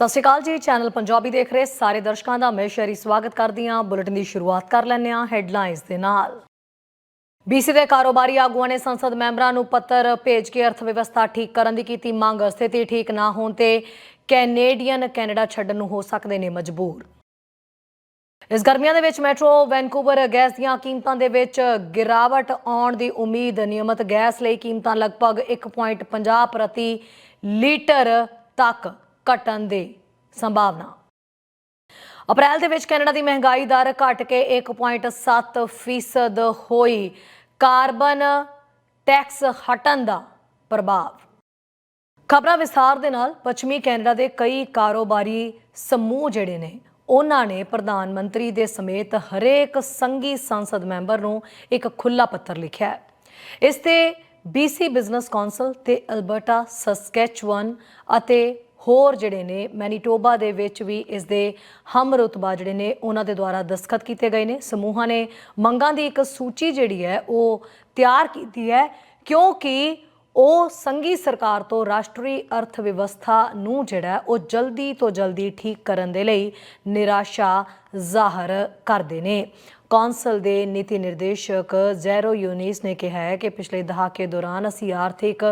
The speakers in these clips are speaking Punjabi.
ਸਤਿ ਸ਼੍ਰੀ ਅਕਾਲ ਜੀ, ਚੈਨਲ ਪੰਜਾਬੀ ਦੇਖ ਰਹੇ ਸਾਰੇ ਦਰਸ਼ਕਾਂ ਦਾ ਮੈਂ ਸ਼ਰੀ ਸਵਾਗਤ ਕਰਦੀ ਹਾਂ। ਬੁਲੇਟਿਨ ਦੀ ਸ਼ੁਰੂਆਤ ਕਰ ਲੈਂਦੇ ਹਾਂ ਹੈਡਲਾਈਨਸ ਦੇ ਨਾਲ। ਬੀਸੀ ਦੇ ਕਾਰੋਬਾਰੀ ਆਗੂਆਂ ਨੇ ਸੰਸਦ ਮੈਂਬਰਾਂ ਨੂੰ ਪੱਤਰ ਭੇਜ ਕੇ ਅਰਥ ਵਿਵਸਥਾ ਠੀਕ ਕਰਨ ਦੀ ਕੀਤੀ ਮੰਗ। ਸਥਿਤੀ ਠੀਕ ਨਾ ਹੋਣ ਤੇ ਕੈਨੇਡੀਅਨ ਕੈਨੇਡਾ ਛੱਡਣ ਨੂੰ ਹੋ ਸਕਦੇ ਨੇ ਮਜਬੂਰ। ਇਸ ਗਰਮੀਆਂ ਦੇ ਵਿੱਚ ਮੈਟਰੋ ਵੈਨਕੂਵਰ ਗੈਸ ਦੀਆਂ ਕੀਮਤਾਂ ਦੇ ਵਿੱਚ ਗਿਰਾਵਟ ਆਉਣ ਦੀ ਉਮੀਦ। ਨਿਯਮਤ ਗੈਸ ਲਈ ਕੀਮਤਾਂ ਲਗਭਗ 1.50 ਪ੍ਰਤੀ ਲੀਟਰ ਤੱਕ ਘਟਣ ਦੇ ਸੰਭਾਵਨਾ। ਅਪ੍ਰੈਲ ਦੇ ਵਿੱਚ ਕੈਨੇਡਾ ਦੀ ਮਹਿੰਗਾਈ ਦਰ ਘਟ ਕੇ 1.7% ਫੀਸਦ ਹੋਈ। ਕਾਰਬਨ ਟੈਕਸ ਹਟਣ ਦਾ ਪ੍ਰਭਾਵ। ਖਬਰਾਂ ਵਿਸਥਾਰ ਦੇ ਨਾਲ ਪੱਛਮੀ ਕੈਨੇਡਾ ਦੇ ਕਈ ਕਾਰੋਬਾਰੀ ਸਮੂਹ ਜਿਹੜੇ ਨੇ, ਉਹਨਾਂ ਨੇ ਪ੍ਰਧਾਨ ਮੰਤਰੀ ਦੇ ਸਮੇਤ ਹਰੇਕ ਸੰਘੀ ਸੰਸਦ ਮੈਂਬਰ ਨੂੰ ਇੱਕ ਖੁੱਲਾ ਪੱਤਰ ਲਿਖਿਆ ਹੈ। ਇਸ ਤੇ BC ਬਿਜ਼ਨਸ ਕਾਉਂਸਲ ਤੇ ਅਲਬਰਟਾ ਸਸਕੈਚੁਅਨ ਅਤੇ ਹੋਰ ਜਿਹੜੇ ਨੇ ਮੈਨੀਟੋਬਾ ਦੇ ਵਿੱਚ ਵੀ ਇਸ ਦੇ ਹਮ ਰੁਤਬਾ ਜਿਹੜੇ ਨੇ ਉਹਨਾਂ ਦੇ ਦੁਆਰਾ ਦਸਖਤ ਕੀਤੇ ਗਏ ਨੇ। ਸਮੂਹਾਂ ਨੇ ਮੰਗਾਂ ਦੀ ਇੱਕ ਸੂਚੀ ਜਿਹੜੀ ਹੈ ਉਹ ਤਿਆਰ ਕੀਤੀ ਹੈ ਕਿਉਂਕਿ ਉਹ ਸੰਘੀ ਸਰਕਾਰ ਤੋਂ ਰਾਸ਼ਟਰੀ ਅਰਥ ਵਿਵਸਥਾ ਨੂੰ ਜਿਹੜਾ ਉਹ ਜਲਦੀ ਤੋਂ ਜਲਦੀ ਠੀਕ ਕਰਨ ਦੇ ਲਈ ਨਿਰਾਸ਼ਾ ਜ਼ਾਹਰ ਕਰਦੇ ਨੇ। ਕੌਂਸਲ ਦੇ ਨੀਤੀ ਨਿਰਦੇਸ਼ਕ ਜ਼ੈਰੋ ਯੂਨੀਸ ਨੇ ਕਿਹਾ ਹੈ ਕਿ ਪਿਛਲੇ ਦਹਾਕੇ ਦੌਰਾਨ ਅਸੀਂ ਆਰਥਿਕ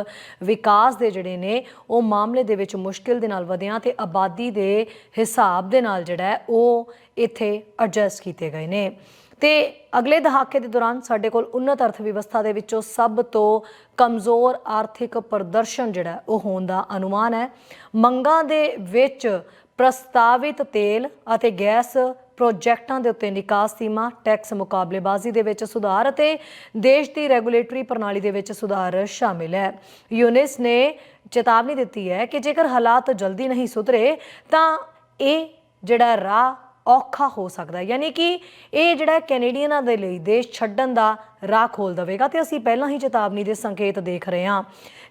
ਵਿਕਾਸ ਦੇ ਜਿਹੜੇ ਨੇ, ਉਹ ਮਾਮਲੇ ਦੇ ਵਿੱਚ ਮੁਸ਼ਕਿਲ ਦੇ ਨਾਲ ਵਧਿਆ ਤੇ ਆਬਾਦੀ ਦੇ ਹਿਸਾਬ ਦੇ ਨਾਲ ਜਿਹੜਾ ਉਹ ਇੱਥੇ ਐਡਜਸਟ ਕੀਤੇ ਗਏ ਨੇ। ਤੇ ਅਗਲੇ ਦਹਾਕੇ ਦੇ ਦੌਰਾਨ ਸਾਡੇ ਕੋਲ ਉન્નਤ ਅਰਥ ਵਿਵਸਥਾ ਦੇ ਵਿੱਚੋਂ ਸਭ ਤੋਂ ਕਮਜ਼ੋਰ ਆਰਥਿਕ ਪ੍ਰਦਰਸ਼ਨ ਜਿਹੜਾ ਉਹ ਹੋਣ ਦਾ ਅਨੁਮਾਨ ਹੈ। ਮੰਗਾਂ ਦੇ ਵਿੱਚ ਪ੍ਰਸਤਾਵਿਤ ਤੇਲ ਅਤੇ ਗੈਸ ਪ੍ਰੋਜੈਕਟਾਂ ਦੇ ਉੱਤੇ ਨਿਕਾਸ ਸੀਮਾ, ਟੈਕਸ ਮੁਕਾਬਲੇਬਾਜ਼ੀ ਦੇ ਵਿੱਚ ਸੁਧਾਰ ਅਤੇ ਦੇਸ਼ ਦੀ ਰੈਗੂਲੇਟਰੀ ਪ੍ਰਣਾਲੀ ਦੇ ਵਿੱਚ ਸੁਧਾਰ ਸ਼ਾਮਿਲ ਹੈ। ਯੂਨਿਸ ਨੇ ਚੇਤਾਵਨੀ ਦਿੱਤੀ ਹੈ ਕਿ ਜੇਕਰ ਹਾਲਾਤ ਜਲਦੀ ਨਹੀਂ ਸੁਧਰੇ, ਤਾਂ ਇਹ ਜਿਹੜਾ ਰਾਹ ਔਖਾ ਹੋ ਸਕਦਾ ਹੈ। ਯਾਨੀ ਕਿ ਇਹ ਜਿਹੜਾ ਕੈਨੇਡੀਅਨਾਂ ਦੇ ਲਈ ਦੇਸ਼ ਛੱਡਣ ਦਾ ਰਾਹ ਖੋਲ ਦੇਵੇਗਾ ਤੇ ਅਸੀਂ ਪਹਿਲਾਂ ਹੀ ਚੇਤਾਵਨੀ ਦੇ ਸੰਕੇਤ ਦੇਖ ਰਹੇ ਹਾਂ।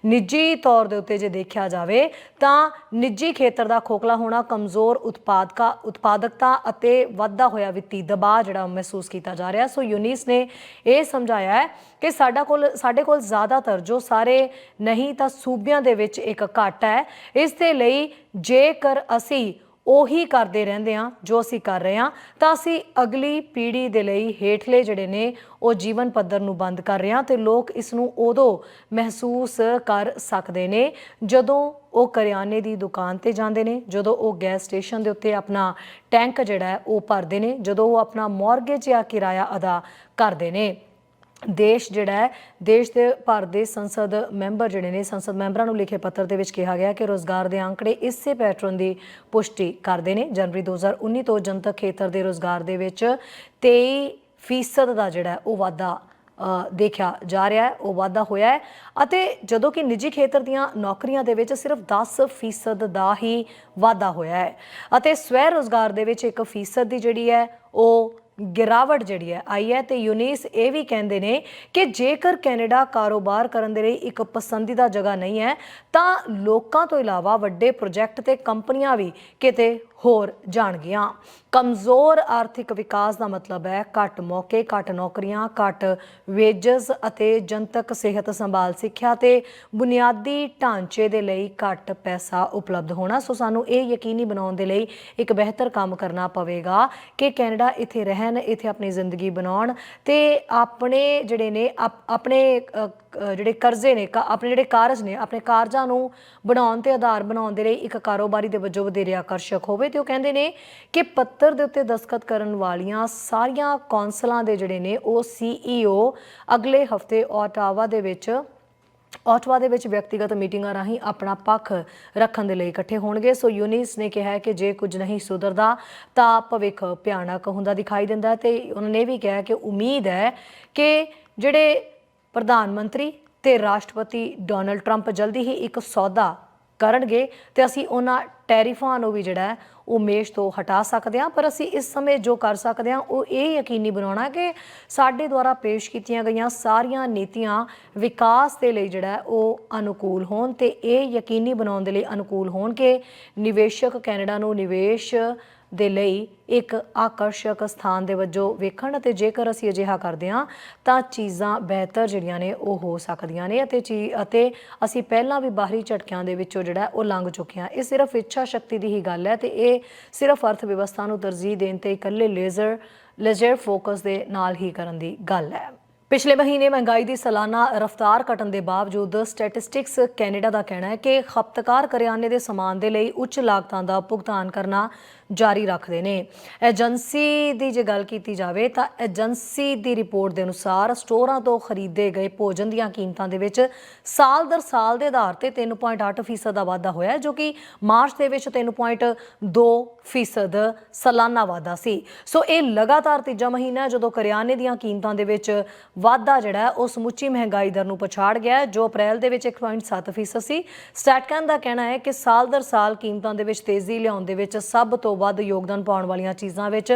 ਨਿੱਜੀ ਤੌਰ ਦੇ ਉੱਤੇ ਜੇ ਦੇਖਿਆ ਜਾਵੇ ਤਾਂ ਨਿੱਜੀ ਖੇਤਰ ਦਾ ਖੋਖਲਾ ਹੋਣਾ ਕਮਜ਼ੋਰ ਉਤਪਾਦਕਾ ਉਤਪਾਦਕਤਾ ਅਤੇ ਵਾਧਾ ਹੋਇਆ ਵਿੱਤੀ ਦਬਾਅ ਜਿਹੜਾ ਮਹਿਸੂਸ ਕੀਤਾ ਜਾ ਰਿਹਾ। ਸੋ ਯੂਨੀਸ ਨੇ ਇਹ ਸਮਝਾਇਆ ਹੈ ਕਿ ਸਾਡਾ ਕੋਲ ਸਾਡੇ ਕੋਲ ਜ਼ਿਆਦਾਤਰ ਜੋ ਸਾਰੇ ਨਹੀਂ ਤਾਂ ਸੂਬਿਆਂ ਦੇ ਵਿੱਚ ਇੱਕ ਘਾਟਾ ਹੈ। ਇਸ ਦੇ ਲਈ ਜੇਕਰ ਅਸੀਂ ਉਹੀ ਕਰਦੇ ਰਹਿੰਦੇ ਆ ਜੋ ਅਸੀਂ ਕਰ ਰਹੇ ਆ ਤਾਂ ਅਸੀਂ ਅਗਲੀ ਪੀੜ੍ਹੀ ਦੇ ਲਈ ਹੇਠਲੇ ਜਿਹੜੇ ਨੇ, ਉਹ ਜੀਵਨ ਪੱਧਰ ਨੂੰ ਬੰਦ ਕਰ ਰਹੇ ਆ ਤੇ ਲੋਕ ਇਸ ਨੂੰ ਉਦੋਂ ਮਹਿਸੂਸ ਕਰ ਸਕਦੇ ਨੇ ਜਦੋਂ ਉਹ ਕਰਿਆਨੇ ਦੀ ਦੁਕਾਨ ਤੇ ਜਾਂਦੇ ਨੇ, ਜਦੋਂ ਉਹ ਗੈਸ ਸਟੇਸ਼ਨ ਦੇ ਉੱਤੇ ਆਪਣਾ ਟੈਂਕ ਜਿਹੜਾ ਉਹ ਭਰਦੇ ਨੇ, ਜਦੋਂ ਉਹ ਆਪਣਾ ਮਾਰਗੇਜ ਜਾਂ ਕਿਰਾਇਆ ਅਦਾ ਕਰਦੇ ਨੇ। ਦੇਸ਼ ਜਿਹੜਾ ਹੈ, ਦੇਸ਼ ਦੇ ਭਰ ਦੇ ਸੰਸਦ ਮੈਂਬਰ ਜਿਹੜੇ ਨੇ, ਸੰਸਦ ਮੈਂਬਰਾਂ ਨੂੰ ਲਿਖੇ ਪੱਤਰ ਦੇ ਵਿੱਚ ਕਿਹਾ ਗਿਆ ਕਿ ਰੋਜ਼ਗਾਰ ਦੇ ਅੰਕੜੇ ਇਸੇ ਪੈਟਰਨ ਦੀ ਪੁਸ਼ਟੀ ਕਰਦੇ ਨੇ। ਜਨਵਰੀ 2019 ਤੋਂ ਜਨਤਕ ਖੇਤਰ ਦੇ ਰੋਜ਼ਗਾਰ ਦੇ ਵਿੱਚ 23% ਫੀਸਦ ਦਾ ਜਿਹੜਾ ਉਹ ਵਾਧਾ ਦੇਖਿਆ ਜਾ ਰਿਹਾ ਹੈ, ਉਹ ਵਾਧਾ ਹੋਇਆ ਹੈ। ਅਤੇ ਜਦੋਂ ਕਿ ਨਿੱਜੀ ਖੇਤਰ ਦੀਆਂ ਨੌਕਰੀਆਂ ਦੇ ਵਿੱਚ ਸਿਰਫ 10% ਦਾ ਹੀ ਵਾਧਾ ਹੋਇਆ ਹੈ। ਅਤੇ ਸਵੈ ਰੋਜ਼ਗਾਰ ਦੇ ਵਿੱਚ 1% ਦੀ ਜਿਹੜੀ ਹੈ, ਉਹ ਗਿਰਾਵਟ ਜਿਹੜੀ ਹੈ ਆਈ ਹੈ ਤੇ ਯੂਨੀਸ ਇਹ ਵੀ ਕਹਿੰਦੇ ਨੇ ਕਿ ਜੇਕਰ ਕੈਨੇਡਾ ਕਾਰੋਬਾਰ ਕਰਨ ਦੇ ਲਈ ਇੱਕ ਪਸੰਦੀਦਾ ਜਗ੍ਹਾ ਨਹੀਂ ਹੈ, ਤਾਂ ਲੋਕਾਂ ਤੋਂ ਇਲਾਵਾ ਵੱਡੇ ਪ੍ਰੋਜੈਕਟ ਤੇ ਕੰਪਨੀਆਂ ਵੀ ਕਿਤੇ ਹੋਰ ਜਾਣਗੀਆਂ। ਕਮਜ਼ੋਰ ਆਰਥਿਕ ਵਿਕਾਸ ਦਾ ਮਤਲਬ ਹੈ ਘੱਟ ਮੌਕੇ, ਘੱਟ ਨੌਕਰੀਆਂ, ਘੱਟ ਵੇਜਸ ਅਤੇ ਜਨਤਕ ਸਿਹਤ ਸੰਭਾਲ, ਸਿੱਖਿਆ ਤੇ ਬੁਨਿਆਦੀ ਢਾਂਚੇ ਦੇ ਲਈ ਘੱਟ ਪੈਸਾ ਉਪਲਬਧ ਹੋਣਾ। ਸੋ ਸਾਨੂੰ ਇਹ ਯਕੀਨੀ ਬਣਾਉਣ ਦੇ ਲਈ ਇੱਕ ਬਿਹਤਰ ਕੰਮ ਕਰਨਾ ਪਵੇਗਾ ਕਿ ਕੈਨੇਡਾ ਇੱਥੇ ਰਹਿਣ, ਇੱਥੇ ਆਪਣੀ ਜ਼ਿੰਦਗੀ ਬਣਾਉਣ ਤੇ ਆਪਣੇ ਜਿਹੜੇ ਨੇ ਆਪ- ਆਪਣੇ ਜਿਹੜੇ ਕਰਜ਼ੇ ਨੇ, ਕਾ- ਆਪਣੇ ਜਿਹੜੇ ਕਾਰਜ ਨੇ, ਆਪਣੇ ਕਾਰਜਾਂ ਨੂੰ ਬਣਾਉਣ ਤੇ ਆਧਾਰ ਬਣਾਉਣ ਦੇ ਲਈ ਇੱਕ ਕਾਰੋਬਾਰੀ ਦੇ ਵਜੋਂ ਵਧੇਰੇ ਆਕਰਸ਼ਕ ਹੋਵੇ। ਤੇ ਉਹ ਕਹਿੰਦੇ ਨੇ ਕਿ ਪੱਤਰ ਦੇ ਉੱਤੇ ਦਸਖਤ ਕਰਨ ਵਾਲੀਆਂ ਸਾਰੀਆਂ ਕੌਂਸਲਾਂ ਦੇ ਜਿਹੜੇ ਨੇ ਉਹ ਸੀਈਓ ਅਗਲੇ ਹਫ਼ਤੇ ਓਟਾਵਾ ਦੇ ਵਿੱਚ, ਓਟਵਾ ਦੇ ਵਿੱਚ ਵਿਅਕਤੀਗਤ ਮੀਟਿੰਗਾਂ ਰਾਹੀਂ ਆਪਣਾ ਪੱਖ ਰੱਖਣ ਦੇ ਲਈ ਇਕੱਠੇ ਹੋਣਗੇ। ਸੋ ਯੂਨੀਸ ਨੇ ਕਿਹਾ ਹੈ ਕਿ ਜੇ ਕੁਝ ਨਹੀਂ ਸੁਧਰਦਾ ਤਾਂ ਭਵਿੱਖ ਭਿਆਨਕ ਹੁੰਦਾ ਦਿਖਾਈ ਦਿੰਦਾ ਤੇ ਉਹਨਾਂ ਨੇ ਇਹ ਵੀ ਕਿਹਾ ਕਿ ਉਮੀਦ ਹੈ ਕਿ ਜਿਹੜੇ ਪ੍ਰਧਾਨ ਮੰਤਰੀ ਤੇ ਰਾਸ਼ਟਰਪਤੀ ਡੋਨਲਡ ਟਰੰਪ ਜਲਦੀ ਹੀ ਇੱਕ ਸੌਦਾ ਕਰਨਗੇ ਤੇ ਅਸੀਂ ਉਹਨਾਂ ਟੈਰਿਫਾਂ ਨੂੰ ਵੀ ਜਿਹੜਾ ਉਹ ਮੇਸ਼ ਤੋਂ ਹਟਾ ਸਕਦੇ ਹਾਂ। ਪਰ ਅਸੀਂ ਇਸ ਸਮੇਂ ਜੋ ਕਰ ਸਕਦੇ ਹਾਂ, ਉਹ ਇਹ ਯਕੀਨੀ ਬਣਾਉਣਾ ਕਿ ਸਾਡੇ ਦੁਆਰਾ ਪੇਸ਼ ਕੀਤੀਆਂ ਗਈਆਂ ਸਾਰੀਆਂ ਨੀਤੀਆਂ ਵਿਕਾਸ ਦੇ ਲਈ ਜਿਹੜਾ ਉਹ ਅਨੁਕੂਲ ਹੋਣ ਤੇ ਇਹ ਯਕੀਨੀ ਬਣਾਉਣ ਦੇ ਲਈ ਅਨੁਕੂਲ ਹੋਣ ਕਿ ਨਿਵੇਸ਼ਕ ਕੈਨੇਡਾ ਨੂੰ ਨਿਵੇਸ਼ ਦੇ ਲਈ ਇੱਕ ਆਕਰਸ਼ਕ ਸਥਾਨ ਦੇ ਵਜੋਂ ਵੇਖਣ ਅਤੇ ਜੇਕਰ ਅਸੀਂ ਅਜਿਹਾ ਕਰਦੇ ਹਾਂ, ਤਾਂ ਚੀਜ਼ਾਂ ਬਿਹਤਰ ਜਿਹੜੀਆਂ ਨੇ ਉਹ ਹੋ ਸਕਦੀਆਂ ਨੇ ਅਤੇ ਚੀ ਅਤੇ ਅਸੀਂ ਪਹਿਲਾਂ ਵੀ ਬਾਹਰੀ ਝਟਕਿਆਂ ਦੇ ਵਿੱਚੋਂ ਜਿਹੜਾ ਉਹ ਲੰਘ ਚੁੱਕੇ ਹਾਂ। ਇਹ ਸਿਰਫ ਇੱਛਾ ਸ਼ਕਤੀ ਦੀ ਹੀ ਗੱਲ ਹੈ ਤੇ ਇਹ ਸਿਰਫ ਅਰਥ ਵਿਵਸਥਾ ਨੂੰ ਤਰਜੀਹ ਦੇਣ ਤੇ ਇਕੱਲੇ ਲੇਜ਼ਰ ਲੇਜ਼ਰ ਫੋਕਸ ਦੇ ਨਾਲ ਹੀ ਕਰਨ ਦੀ ਗੱਲ ਹੈ। ਪਿਛਲੇ ਮਹੀਨੇ ਮਹਿੰਗਾਈ ਦੀ ਸਾਲਾਨਾ ਰਫ਼ਤਾਰ ਘਟਣ ਦੇ ਬਾਵਜੂਦ ਸਟੈਟਿਸਟਿਕਸ ਕੈਨੇਡਾ ਦਾ ਕਹਿਣਾ ਹੈ ਕਿ ਖਪਤਕਾਰ ਕਰਿਆਨੇ ਦੇ ਸਮਾਨ ਦੇ ਲਈ ਉੱਚ ਲਾਗਤਾਂ ਦਾ ਭੁਗਤਾਨ ਕਰਨਾ ਜਾਰੀ ਰੱਖਦੇ ਨੇ। ਏਜੰਸੀ ਦੀ ਜੇ ਗੱਲ ਕੀਤੀ ਜਾਵੇ ਤਾਂ ਏਜੰਸੀ ਦੀ ਰਿਪੋਰਟ ਦੇ ਅਨੁਸਾਰ ਸਟੋਰਾਂ ਤੋਂ ਖਰੀਦੇ ਗਏ ਭੋਜਨ ਦੀਆਂ ਕੀਮਤਾਂ ਦੇ ਵਿੱਚ ਸਾਲ ਦਰ ਸਾਲ ਦੇ ਆਧਾਰ ਤੇ 3.8% ਫੀਸਦ ਦਾ ਵਾਧਾ ਹੋਇਆ ਜੋ ਕਿ ਮਾਰਚ ਦੇ ਵਿੱਚ 3.2% ਫੀਸਦ ਸਾਲਾਨਾ ਵਾਧਾ ਸੀ। ਸੋ ਇਹ ਲਗਾਤਾਰ ਤੀਜਾ ਮਹੀਨਾ ਜਦੋਂ ਕਰਿਆਨੇ ਦੀਆਂ ਕੀਮਤਾਂ ਦੇ ਵਿੱਚ ਵਾਧਾ ਜਿਹੜਾ ਉਹ ਸਮੁੱਚੀ ਮਹਿੰਗਾਈ ਦਰ ਨੂੰ ਪਛਾੜ ਗਿਆ ਜੋ ਅਪ੍ਰੈਲ ਦੇ ਵਿੱਚ 1.7% ਫੀਸਦ ਸੀ। ਸਟੈਟਕਨ ਦਾ ਕਹਿਣਾ ਹੈ ਕਿ ਸਾਲ ਦਰ ਸਾਲ ਕੀਮਤਾਂ ਦੇ ਵਿੱਚ ਤੇਜ਼ੀ ਲਿਆਉਣ ਦੇ ਵਿੱਚ ਸਭ ਤੋਂ ਵੱਧ ਯੋਗਦਾਨ ਪਾਉਣ ਵਾਲੀਆਂ ਚੀਜ਼ਾਂ ਵਿੱਚ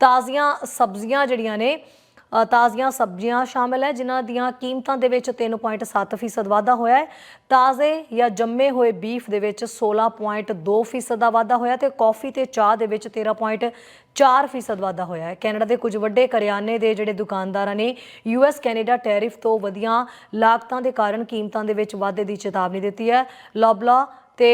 ਤਾਜ਼ੀਆਂ ਸਬਜ਼ੀਆਂ ਜਿਹੜੀਆਂ ਨੇ ਤਾਜ਼ੀਆਂ ਸਬਜ਼ੀਆਂ ਸ਼ਾਮਲ ਹੈ, ਜਿਨ੍ਹਾਂ ਦੀਆਂ ਕੀਮਤਾਂ ਦੇ ਵਿੱਚ 3.7% ਫੀਸਦ ਵਾਧਾ ਹੋਇਆ ਹੈ। ਤਾਜ਼ੇ ਜਾਂ ਜੰਮੇ ਹੋਏ ਬੀਫ ਦੇ ਵਿੱਚ 16.2% ਫੀਸਦ ਦਾ ਵਾਧਾ ਹੋਇਆ ਤੇ ਕੌਫੀ ਤੇ ਚਾਹ ਦੇ ਵਿੱਚ 13.4% ਫੀਸਦ ਵਾਧਾ ਹੋਇਆ ਹੈ। ਕੈਨੇਡਾ ਦੇ ਕੁਝ ਵੱਡੇ ਕਰਿਆਨੇ ਦੇ ਜਿਹੜੇ ਦੁਕਾਨਦਾਰਾਂ ਨੇ ਯੂਐਸ ਕੈਨੇਡਾ ਟੈਰਿਫ ਤੋਂ ਵਧੀਆਂ ਲਾਗਤਾਂ ਦੇ ਕਾਰਨ ਕੀਮਤਾਂ ਦੇ ਵਿੱਚ ਵਾਧੇ ਦੀ ਚੇਤਾਵਨੀ ਦਿੱਤੀ ਹੈ। ਲੌਬਲਾ ਤੇ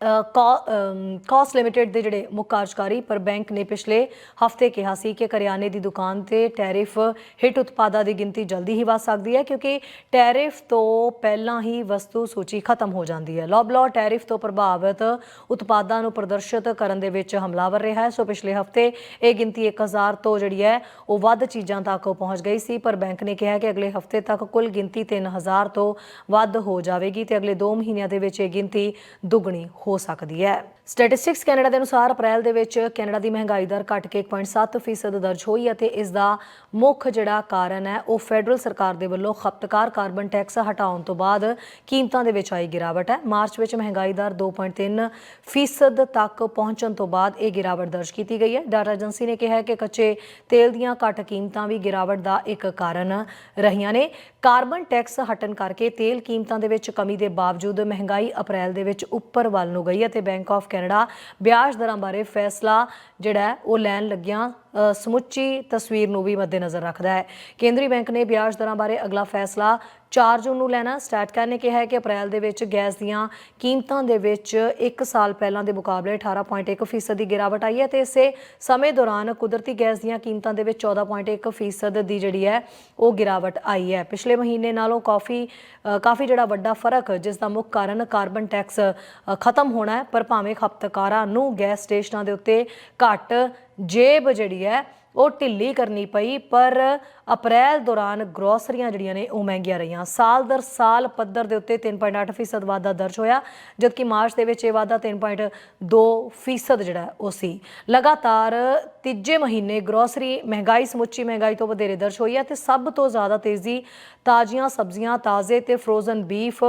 ਕਾਸਟ ਲਿਮਿਟਿਡ ਦੇ ਜਿਹੜੇ ਮੁੱਖ ਕਾਰਜਕਾਰੀ ਪਰ ਬੈਂਕ ਨੇ ਪਿਛਲੇ ਹਫ਼ਤੇ ਕਿਹਾ ਸੀ ਕਿ ਕਰਿਆਨੇ ਦੀ ਦੁਕਾਨ ਤੇ ਟੈਰਿਫ ਹਿੱਟ ਉਤਪਾਦਾਂ ਦੀ ਗਿਣਤੀ ਜਲਦੀ ਹੀ ਵੱਧ ਸਕਦੀ ਹੈ ਕਿਉਂਕਿ ਟੈਰਿਫ ਤੋਂ ਪਹਿਲਾਂ ਹੀ ਵਸਤੂ ਸੂਚੀ ਖਤਮ ਹੋ ਜਾਂਦੀ ਹੈ। ਲੌਬਲਾ ਟੈਰਿਫ ਤੋਂ ਪ੍ਰਭਾਵਿਤ ਉਤਪਾਦਾਂ ਨੂੰ ਪ੍ਰਦਰਸ਼ਿਤ ਕਰਨ ਦੇ ਵਿੱਚ ਹਮਲਾਵਰ ਰਿਹਾ ਹੈ। ਸੋ ਪਿਛਲੇ ਹਫ਼ਤੇ ਇਹ ਗਿਣਤੀ 1000 ਤੋਂ ਜਿਹੜੀ ਹੈ, ਉਹ ਵੱਧ ਚੀਜ਼ਾਂ ਤੱਕ ਪਹੁੰਚ ਗਈ ਸੀ, ਪਰ ਬੈਂਕ ਨੇ ਕਿਹਾ ਕਿ ਅਗਲੇ ਹਫ਼ਤੇ ਤੱਕ ਕੁੱਲ ਗਿਣਤੀ 3000 ਤੋਂ ਵੱਧ ਹੋ ਜਾਵੇਗੀ ਤੇ ਅਗਲੇ 2 ਮਹੀਨਿਆਂ ਦੇ ਵਿੱਚ ਇਹ ਗਿਣਤੀ ਦੁੱਗਣੀ ਹੋ ਸਕਦੀ ਹੈ। ਸਟੈਟਿਸਟਿਕਸ ਕੈਨੇਡਾ ਦੇ ਅਨੁਸਾਰ ਅਪ੍ਰੈਲ ਦੇ ਵਿੱਚ ਕੈਨੇਡਾ ਦੀ ਮਹਿੰਗਾਈ ਦਰ ਘਟ ਕੇ 1.7% ਫੀਸਦ ਦਰਜ ਹੋਈ ਅਤੇ ਇਸ ਦਾ ਮੁੱਖ ਜਿਹੜਾ ਕਾਰਨ ਹੈ, ਉਹ ਫੈਡਰਲ ਸਰਕਾਰ ਦੇ ਵੱਲੋਂ ਖਪਤਕਾਰ ਕਾਰਬਨ ਟੈਕਸ ਹਟਾਉਣ ਤੋਂ ਬਾਅਦ ਕੀਮਤਾਂ ਦੇ ਵਿੱਚ ਆਈ ਗਿਰਾਵਟ ਹੈ। ਮਾਰਚ ਵਿੱਚ ਮਹਿੰਗਾਈ ਦਰ 2.3% ਫੀਸਦ ਤੱਕ ਪਹੁੰਚਣ ਤੋਂ ਬਾਅਦ ਇਹ ਗਿਰਾਵਟ ਦਰਜ ਕੀਤੀ ਗਈ ਹੈ। ਡਾਟਾ ਏਜੰਸੀ ਨੇ ਕਿਹਾ ਹੈ ਕਿ ਕੱਚੇ ਤੇਲ ਦੀਆਂ ਘੱਟ ਕੀਮਤਾਂ ਵੀ ਗਿਰਾਵਟ ਦਾ ਇੱਕ ਕਾਰਨ ਰਹੀਆਂ ਨੇ। ਕਾਰਬਨ ਟੈਕਸ ਹਟਣ ਕਰਕੇ ਤੇਲ ਕੀਮਤਾਂ ਦੇ ਵਿੱਚ ਕਮੀ ਦੇ ਬਾਵਜੂਦ ਮਹਿੰਗਾਈ ਅਪ੍ਰੈਲ ਦੇ ਵਿੱਚ ਉੱਪਰ ਵੱਲ ਨੂੰ ਗਈ ਅਤੇ ਬੈਂਕ ਆਫ ਕੈਨੇਡਾ ਵਿਆਜ ਦਰਾਂ ਬਾਰੇ ਫੈਸਲਾ ਜਿਹੜਾ ਉਹ ਲੈਣ ਲੱਗਿਆਂ ਸਮੁੱਚੀ ਤਸਵੀਰ ਨੂੰ ਵੀ ਮੱਦੇਨਜ਼ਰ ਰੱਖਦਾ ਹੈ। ਕੇਂਦਰੀ ਬੈਂਕ ਨੇ ਵਿਆਜ ਦਰਾਂ ਬਾਰੇ ਅਗਲਾ ਫੈਸਲਾ 4 ਜੂਨ ਨੂੰ ਲੈਣਾ। ਸਟੈਟਕਰ ਨੇ ਕਿਹਾ ਹੈ ਕਿ ਅਪ੍ਰੈਲ ਦੇ ਵਿੱਚ ਗੈਸ ਦੀਆਂ ਕੀਮਤਾਂ ਦੇ ਵਿੱਚ 1 ਸਾਲ ਪਹਿਲਾਂ ਦੇ ਮੁਕਾਬਲੇ 18.1% ਫੀਸਦ ਦੀ ਗਿਰਾਵਟ ਆਈ ਹੈ ਤੇ ਇਸੇ ਸਮੇਂ ਦੌਰਾਨ ਕੁਦਰਤੀ ਗੈਸ ਦੀਆਂ ਕੀਮਤਾਂ ਦੇ ਵਿੱਚ 14.1% ਫੀਸਦ ਦੀ ਜਿਹੜੀ ਹੈ, ਉਹ ਗਿਰਾਵਟ ਆਈ ਹੈ। ਪਿਛਲੇ ਮਹੀਨੇ ਨਾਲੋਂ ਕਾਫੀ ਕਾਫੀ ਜਿਹੜਾ ਵੱਡਾ ਫ਼ਰਕ ਜਿਸ ਦਾ ਮੁੱਖ ਕਾਰਨ ਕਾਰਬਨ ਟੈਕਸ ਖਤਮ ਹੋਣਾ ਹੈ, ਪਰ ਭਾਵੇਂ ਖਪਤਕਾਰਾਂ ਨੂੰ ਗੈਸ ਸਟੇਸ਼ਨਾਂ ਦੇ ਉੱਤੇ ਘੱਟ ਜੇਬ ਜਿਹੜੀ ਹੈ, ਉਹ ਢਿੱਲੀ ਕਰਨੀ ਪਈ, ਪਰ ਅਪ੍ਰੈਲ ਦੌਰਾਨ ਗਰੋਸਰੀਆਂ ਜਿਹੜੀਆਂ ਨੇ, ਉਹ ਮਹਿੰਗੀਆਂ ਰਹੀਆਂ। ਸਾਲ ਦਰ ਸਾਲ ਪੱਧਰ ਦੇ ਉੱਤੇ 3.8% ਫੀਸਦ ਵਾਧਾ ਦਰਜ ਹੋਇਆ, ਜਦਕਿ ਮਾਰਚ ਦੇ ਵਿੱਚ ਇਹ ਵਾਧਾ 3.2% ਫੀਸਦ ਜਿਹੜਾ ਉਹ ਸੀ। ਲਗਾਤਾਰ ਤੀਜੇ ਮਹੀਨੇ ਗਰੋਸਰੀ ਮਹਿੰਗਾਈ, ਸਮੁੱਚੀ ਮਹਿੰਗਾਈ ਤੋਂ ਵਧੇਰੇ ਦਰਜ ਹੋਈ ਹੈ ਤੇ ਸਭ ਤੋਂ ਜ਼ਿਆਦਾ ਤੇਜ਼ੀ ਤਾਜ਼ੀਆਂ ਸਬਜ਼ੀਆਂ, ਤਾਜ਼ੇ ਤੇ ਫਰੋਜ਼ਨ ਬੀਫ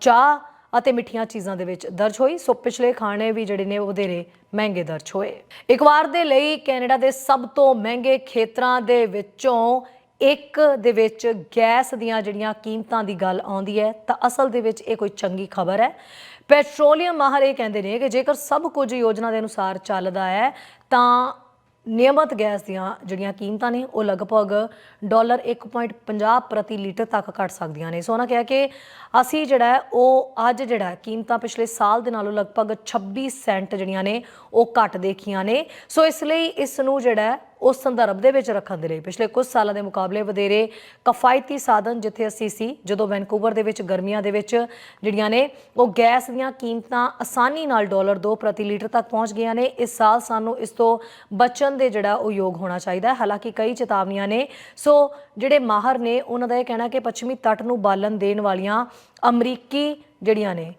ਚਾਹ ਅਤੇ ਮਿੱਠੀਆਂ ਚੀਜ਼ਾਂ ਦੇ ਵਿੱਚ ਦਰਜ ਹੋਈ। ਸੋ ਪਿਛਲੇ ਖਾਣੇ ਵੀ ਜਿਹੜੇ ਨੇ ਉਹ ਵਧੇਰੇ ਮਹਿੰਗੇ ਦਰਜ ਹੋਏ। ਇੱਕ ਵਾਰ ਦੇ ਲਈ ਕੈਨੇਡਾ ਦੇ ਸਭ ਤੋਂ ਮਹਿੰਗੇ ਖੇਤਰਾਂ ਦੇ ਵਿੱਚੋਂ ਇੱਕ ਦੇ ਵਿੱਚ ਗੈਸ ਦੀਆਂ ਜਿਹੜੀਆਂ ਕੀਮਤਾਂ ਦੀ ਗੱਲ ਆਉਂਦੀ ਹੈ, ਤਾਂ ਅਸਲ ਦੇ ਵਿੱਚ ਇਹ ਕੋਈ ਚੰਗੀ ਖਬਰ ਹੈ। ਪੈਟਰੋਲੀਅਮ ਮਾਹਰ ਇਹ ਕਹਿੰਦੇ ਨੇ ਕਿ ਜੇਕਰ ਸਭ ਕੁਝ ਯੋਜਨਾ ਦੇ ਅਨੁਸਾਰ ਚੱਲਦਾ ਹੈ, ਤਾਂ ਨਿਯਮਤ ਗੈਸ ਦੀਆਂ ਜਿਹੜੀਆਂ ਕੀਮਤਾਂ ਨੇ, ਉਹ ਲਗਭਗ ਡਾਲਰ 1.50 ਪ੍ਰਤੀ ਲੀਟਰ ਤੱਕ ਘਟ ਸਕਦੀਆਂ ਨੇ। ਸੋ ਉਹਨਾਂ ਕਿਹਾ ਕਿ ਅਸੀਂ ਜਿਹੜਾ ਉਹ ਅੱਜ ਜਿਹੜਾ ਕੀਮਤਾਂ ਪਿਛਲੇ ਸਾਲ ਦੇ ਨਾਲੋਂ ਲਗਭਗ 26 ਸੈਂਟ ਜਿਹੜੀਆਂ ਨੇ, ਉਹ ਘਟ ਦੇਖੀਆਂ ਨੇ। ਸੋ ਇਸ ਲਈ ਇਸ ਨੂੰ ਜਿਹੜਾ ਉਸ ਸੰਦਰਭ ਦੇ ਵਿੱਚ ਰੱਖਣ ਦੇ ਲਈ। ਪਿਛਲੇ ਕੁਝ ਸਾਲਾਂ ਦੇ ਮੁਕਾਬਲੇ ਵਧੇਰੇ ਕਫਾਇਤੀ ਸਾਧਨ ਜਿੱਥੇ ਅਸੀਂ ਸੀ, ਜਦੋਂ ਵੈਨਕੂਵਰ ਦੇ ਵਿੱਚ ਗਰਮੀਆਂ ਦੇ ਵਿੱਚ ਜਿਹੜੀਆਂ ਨੇ, ਉਹ ਗੈਸ ਦੀਆਂ ਕੀਮਤਾਂ ਆਸਾਨੀ ਨਾਲ ਡਾਲਰ 2 ਪ੍ਰਤੀ ਲੀਟਰ ਤੱਕ ਪਹੁੰਚ ਗਈਆਂ ਨੇ। ਇਸ ਸਾਲ ਸਾਨੂੰ ਇਸ ਤੋਂ ਬਚਣ ਦੇ ਜਿਹੜਾ ਉਹ ਯੋਗ ਹੋਣਾ ਚਾਹੀਦਾ ਹੈ। ਹਾਲਾਂਕਿ ਕਈ ਚੇਤਾਵਨੀਆਂ ਨੇ, ਸੋ ਜਿਹੜੇ ਮਾਹਰ ਨੇ, ਉਹਨਾਂ ਦਾ ਇਹ ਕਹਿਣਾ ਕਿ ਪੱਛਮੀ ਤੱਟ ਨੂੰ ਬਾਲਣ ਦੇਣ ਵਾਲੀਆਂ ਅਮਰੀਕੀ ਜਿਹੜੀਆਂ ਨੇ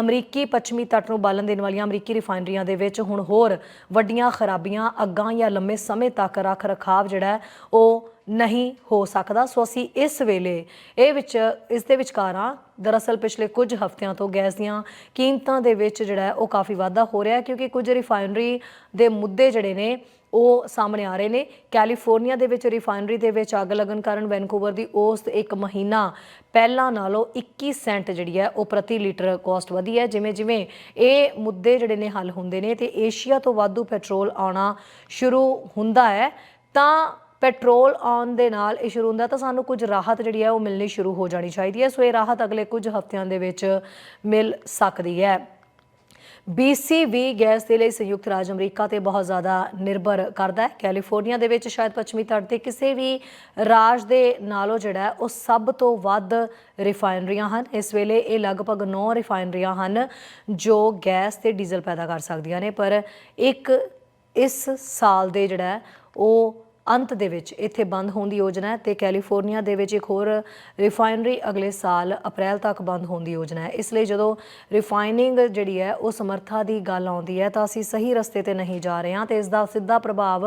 ਅਮਰੀਕੀ ਪੱਛਮੀ ਤੱਟ ਨੂੰ ਬਾਲਣ ਦੇਣ ਵਾਲੀਆਂ ਅਮਰੀਕੀ ਰਿਫਾਈਨਰੀਆਂ ਦੇ ਵਿੱਚ ਹੁਣ ਹੋਰ ਵੱਡੀਆਂ ਖਰਾਬੀਆਂ ਅੱਗਾਂ ਜਾਂ ਲੰਮੇ ਸਮੇਂ ਤੱਕ ਰੱਖ ਰਖਾਵ ਜਿਹੜਾ ਉਹ ਨਹੀਂ ਹੋ ਸਕਦਾ। ਸੋ ਅਸੀਂ ਇਸ ਵੇਲੇ ਇਹ ਵਿੱਚ, ਇਸ ਦੇ ਵਿਚਕਾਰਾਂ ਦਰਅਸਲ ਪਿਛਲੇ ਕੁਝ ਹਫ਼ਤਿਆਂ ਤੋਂ ਗੈਸ ਦੀਆਂ ਕੀਮਤਾਂ ਦੇ ਵਿੱਚ ਜਿਹੜਾ ਉਹ ਕਾਫੀ ਵਾਧਾ ਹੋ ਰਿਹਾ ਕਿਉਂਕਿ ਕੁਝ ਰਿਫਾਈਨਰੀ ਦੇ ਮੁੱਦੇ ਜਿਹੜੇ ਨੇ ਉਹ ਸਾਹਮਣੇ ਆ ਰਹੇ ਨੇ। ਕੈਲੀਫੋਰਨੀਆ ਦੇ ਵਿੱਚ ਰਿਫਾਈਨਰੀ ਦੇ ਵਿੱਚ ਅੱਗ ਲੱਗਣ ਕਾਰਨ ਵੈਨਕੂਵਰ ਦੀ ਔਸਤ ਇੱਕ ਮਹੀਨਾ ਪਹਿਲਾਂ ਨਾਲੋਂ 21 ਸੈਂਟ ਜਿਹੜੀ ਹੈ, ਉਹ ਪ੍ਰਤੀ ਲੀਟਰ ਕੋਸਟ ਵਧੀ ਹੈ। ਜਿਵੇਂ ਜਿਵੇਂ ਇਹ ਮੁੱਦੇ ਜਿਹੜੇ ਨੇ ਹੱਲ ਹੁੰਦੇ ਨੇ ਤੇ ਏਸ਼ੀਆ ਤੋਂ ਵਾਧੂ ਪੈਟਰੋਲ ਆਉਣਾ ਸ਼ੁਰੂ ਹੁੰਦਾ ਹੈ, ਤਾਂ ਪੈਟਰੋਲ ਆਉਣ ਦੇ ਨਾਲ ਇਹ ਸ਼ੁਰੂ ਹੁੰਦਾ, ਤਾਂ ਸਾਨੂੰ ਕੁਝ ਰਾਹਤ ਜਿਹੜੀ ਹੈ, ਉਹ ਮਿਲਣੀ ਸ਼ੁਰੂ ਹੋ ਜਾਣੀ ਚਾਹੀਦੀ ਹੈ। ਸੋ ਇਹ ਰਾਹਤ ਅਗਲੇ ਕੁਝ ਹਫ਼ਤਿਆਂ ਦੇ ਵਿੱਚ ਮਿਲ ਸਕਦੀ ਹੈ। BCV ਗੈਸ ਦੇ ਲਈ ਸੰਯੁਕਤ ਰਾਜ ਅਮਰੀਕਾ ਤੇ ਬਹੁਤ ਜ਼ਿਆਦਾ ਨਿਰਭਰ ਕਰਦਾ ਹੈ। ਕੈਲੀਫੋਰਨੀਆ ਦੇ ਵਿੱਚ ਸ਼ਾਇਦ ਪੱਛਮੀ ਤੱਟ ਤੇ ਕਿਸੇ ਵੀ ਰਾਜ ਦੇ ਨਾਲੋਂ ਜਿਹੜਾ ਉਹ ਸਭ ਤੋਂ ਵੱਧ ਰਿਫਾਈਨਰੀਆਂ ਹਨ। ਇਸ ਵੇਲੇ ਇਹ ਲਗਭਗ 9 ਰਿਫਾਈਨਰੀਆਂ ਹਨ ਜੋ ਗੈਸ ਤੇ ਡੀਜ਼ਲ ਪੈਦਾ ਕਰ ਸਕਦੀਆਂ ਨੇ। ਪਰ ਇੱਕ ਇਸ ਸਾਲ ਦੇ ਜਿਹੜਾ ਉਹ ਅੰਤ ਦੇ ਵਿੱਚ ਇੱਥੇ ਬੰਦ ਹੋਣ ਦੀ ਯੋਜਨਾ ਹੈ ਤੇ ਕੈਲੀਫੋਰਨੀਆ ਦੇ ਵਿੱਚ ਇੱਕ ਹੋਰ ਰਿਫਾਈਨਰੀ ਅਗਲੇ ਸਾਲ ਅਪ੍ਰੈਲ ਤੱਕ ਬੰਦ ਹੋਣ ਦੀ ਯੋਜਨਾ ਹੈ। ਇਸ ਲਈ ਜਦੋਂ ਰਿਫਾਈਨਿੰਗ ਜਿਹੜੀ ਹੈ, ਉਹ ਸਮਰੱਥਾ ਦੀ ਗੱਲ ਆਉਂਦੀ ਹੈ, ਤਾਂ ਅਸੀਂ ਸਹੀ ਰਸਤੇ ਤੇ ਨਹੀਂ ਜਾ ਰਹੇ ਹਾਂ ਤੇ ਇਸ ਦਾ ਸਿੱਧਾ ਪ੍ਰਭਾਵ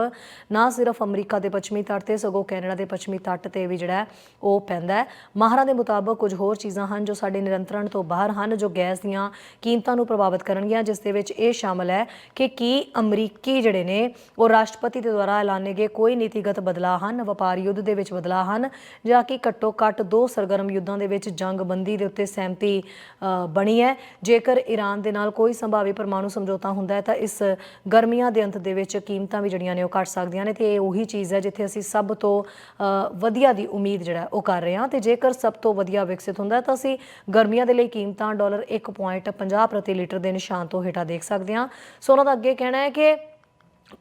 ਨਾ ਸਿਰਫ ਅਮਰੀਕਾ ਦੇ ਪੱਛਮੀ ਤੱਟ ਤੇ, ਸਗੋਂ ਕੈਨੇਡਾ ਦੇ ਪੱਛਮੀ ਤੱਟ ਤੇ ਵੀ ਜਿਹੜਾ ਉਹ ਪੈਂਦਾ ਹੈ। ਮਾਹਰਾਂ ਦੇ ਮੁਤਾਬਕ ਕੁਝ ਹੋਰ ਚੀਜ਼ਾਂ ਹਨ ਜੋ ਸਾਡੇ ਨਿਰੰਤਰਣ ਤੋਂ ਬਾਹਰ ਹਨ, ਜੋ ਗੈਸ ਦੀਆਂ ਕੀਮਤਾਂ ਨੂੰ ਪ੍ਰਭਾਵਿਤ ਕਰਨਗੀਆਂ, ਜਿਸ ਦੇ ਵਿੱਚ ਇਹ ਸ਼ਾਮਲ ਹੈ ਕਿ ਕੀ ਅਮਰੀਕੀ ਜਿਹੜੇ ਨੇ, ਉਹ ਰਾਸ਼ਟਰਪਤੀ ਦੇ ਦੁਆਰਾ ਐਲਾਨੇ ਗਏ ਕੋਈ ਨੀਤੀਗਤ ਬਦਲਾਅ ਹਨ, ਵਪਾਰ ਯੁੱਧ ਦੇ ਵਿੱਚ ਬਦਲਾਅ ਹਨ, ਜਾਂ ਕਿ ਘੱਟੋ ਘੱਟ ਦੋ ਸਰਗਰਮ ਯੁੱਧਾਂ ਦੇ ਵਿੱਚ ਜੰਗਬੰਦੀ ਦੇ ਉੱਤੇ ਸਹਿਮਤੀ ਬਣੀ ਹੈ। ਜੇਕਰ ਈਰਾਨ ਦੇ ਨਾਲ ਕੋਈ ਸੰਭਾਵੀ ਪਰਮਾਣੂ ਸਮਝੌਤਾ ਹੁੰਦਾ ਹੈ, ਤਾਂ ਇਸ ਗਰਮੀਆਂ ਦੇ ਅੰਤ ਦੇ ਵਿੱਚ ਕੀਮਤਾਂ ਵੀ ਜਿਹੜੀਆਂ ਨੇ ਉਹ ਘਟ ਸਕਦੀਆਂ ਨੇ, ਤੇ ਇਹ ਉਹੀ ਚੀਜ਼ ਹੈ ਜਿੱਥੇ ਅਸੀਂ ਸਭ ਤੋਂ ਵਧੀਆ ਦੀ ਉਮੀਦ ਜਿਹੜਾ ਉਹ ਕਰ ਰਹੇ ਹਾਂ। ਤੇ ਜੇਕਰ ਸਭ ਤੋਂ ਵਧੀਆ ਵਿਕਸਿਤ ਹੁੰਦਾ ਤਾਂ ਅਸੀਂ ਗਰਮੀਆਂ ਦੇ ਲਈ ਕੀਮਤਾਂ ਡਾਲਰ 1.50 ਪ੍ਰਤੀ ਲੀਟਰ ਦੇ ਨਿਸ਼ਾਨ ਤੋਂ ਹੇਠਾਂ ਦੇਖ ਸਕਦੇ ਹਾਂ। ਸੋ ਉਹਨਾਂ ਦਾ ਅੱਗੇ ਕਹਿਣਾ ਹੈ ਕਿ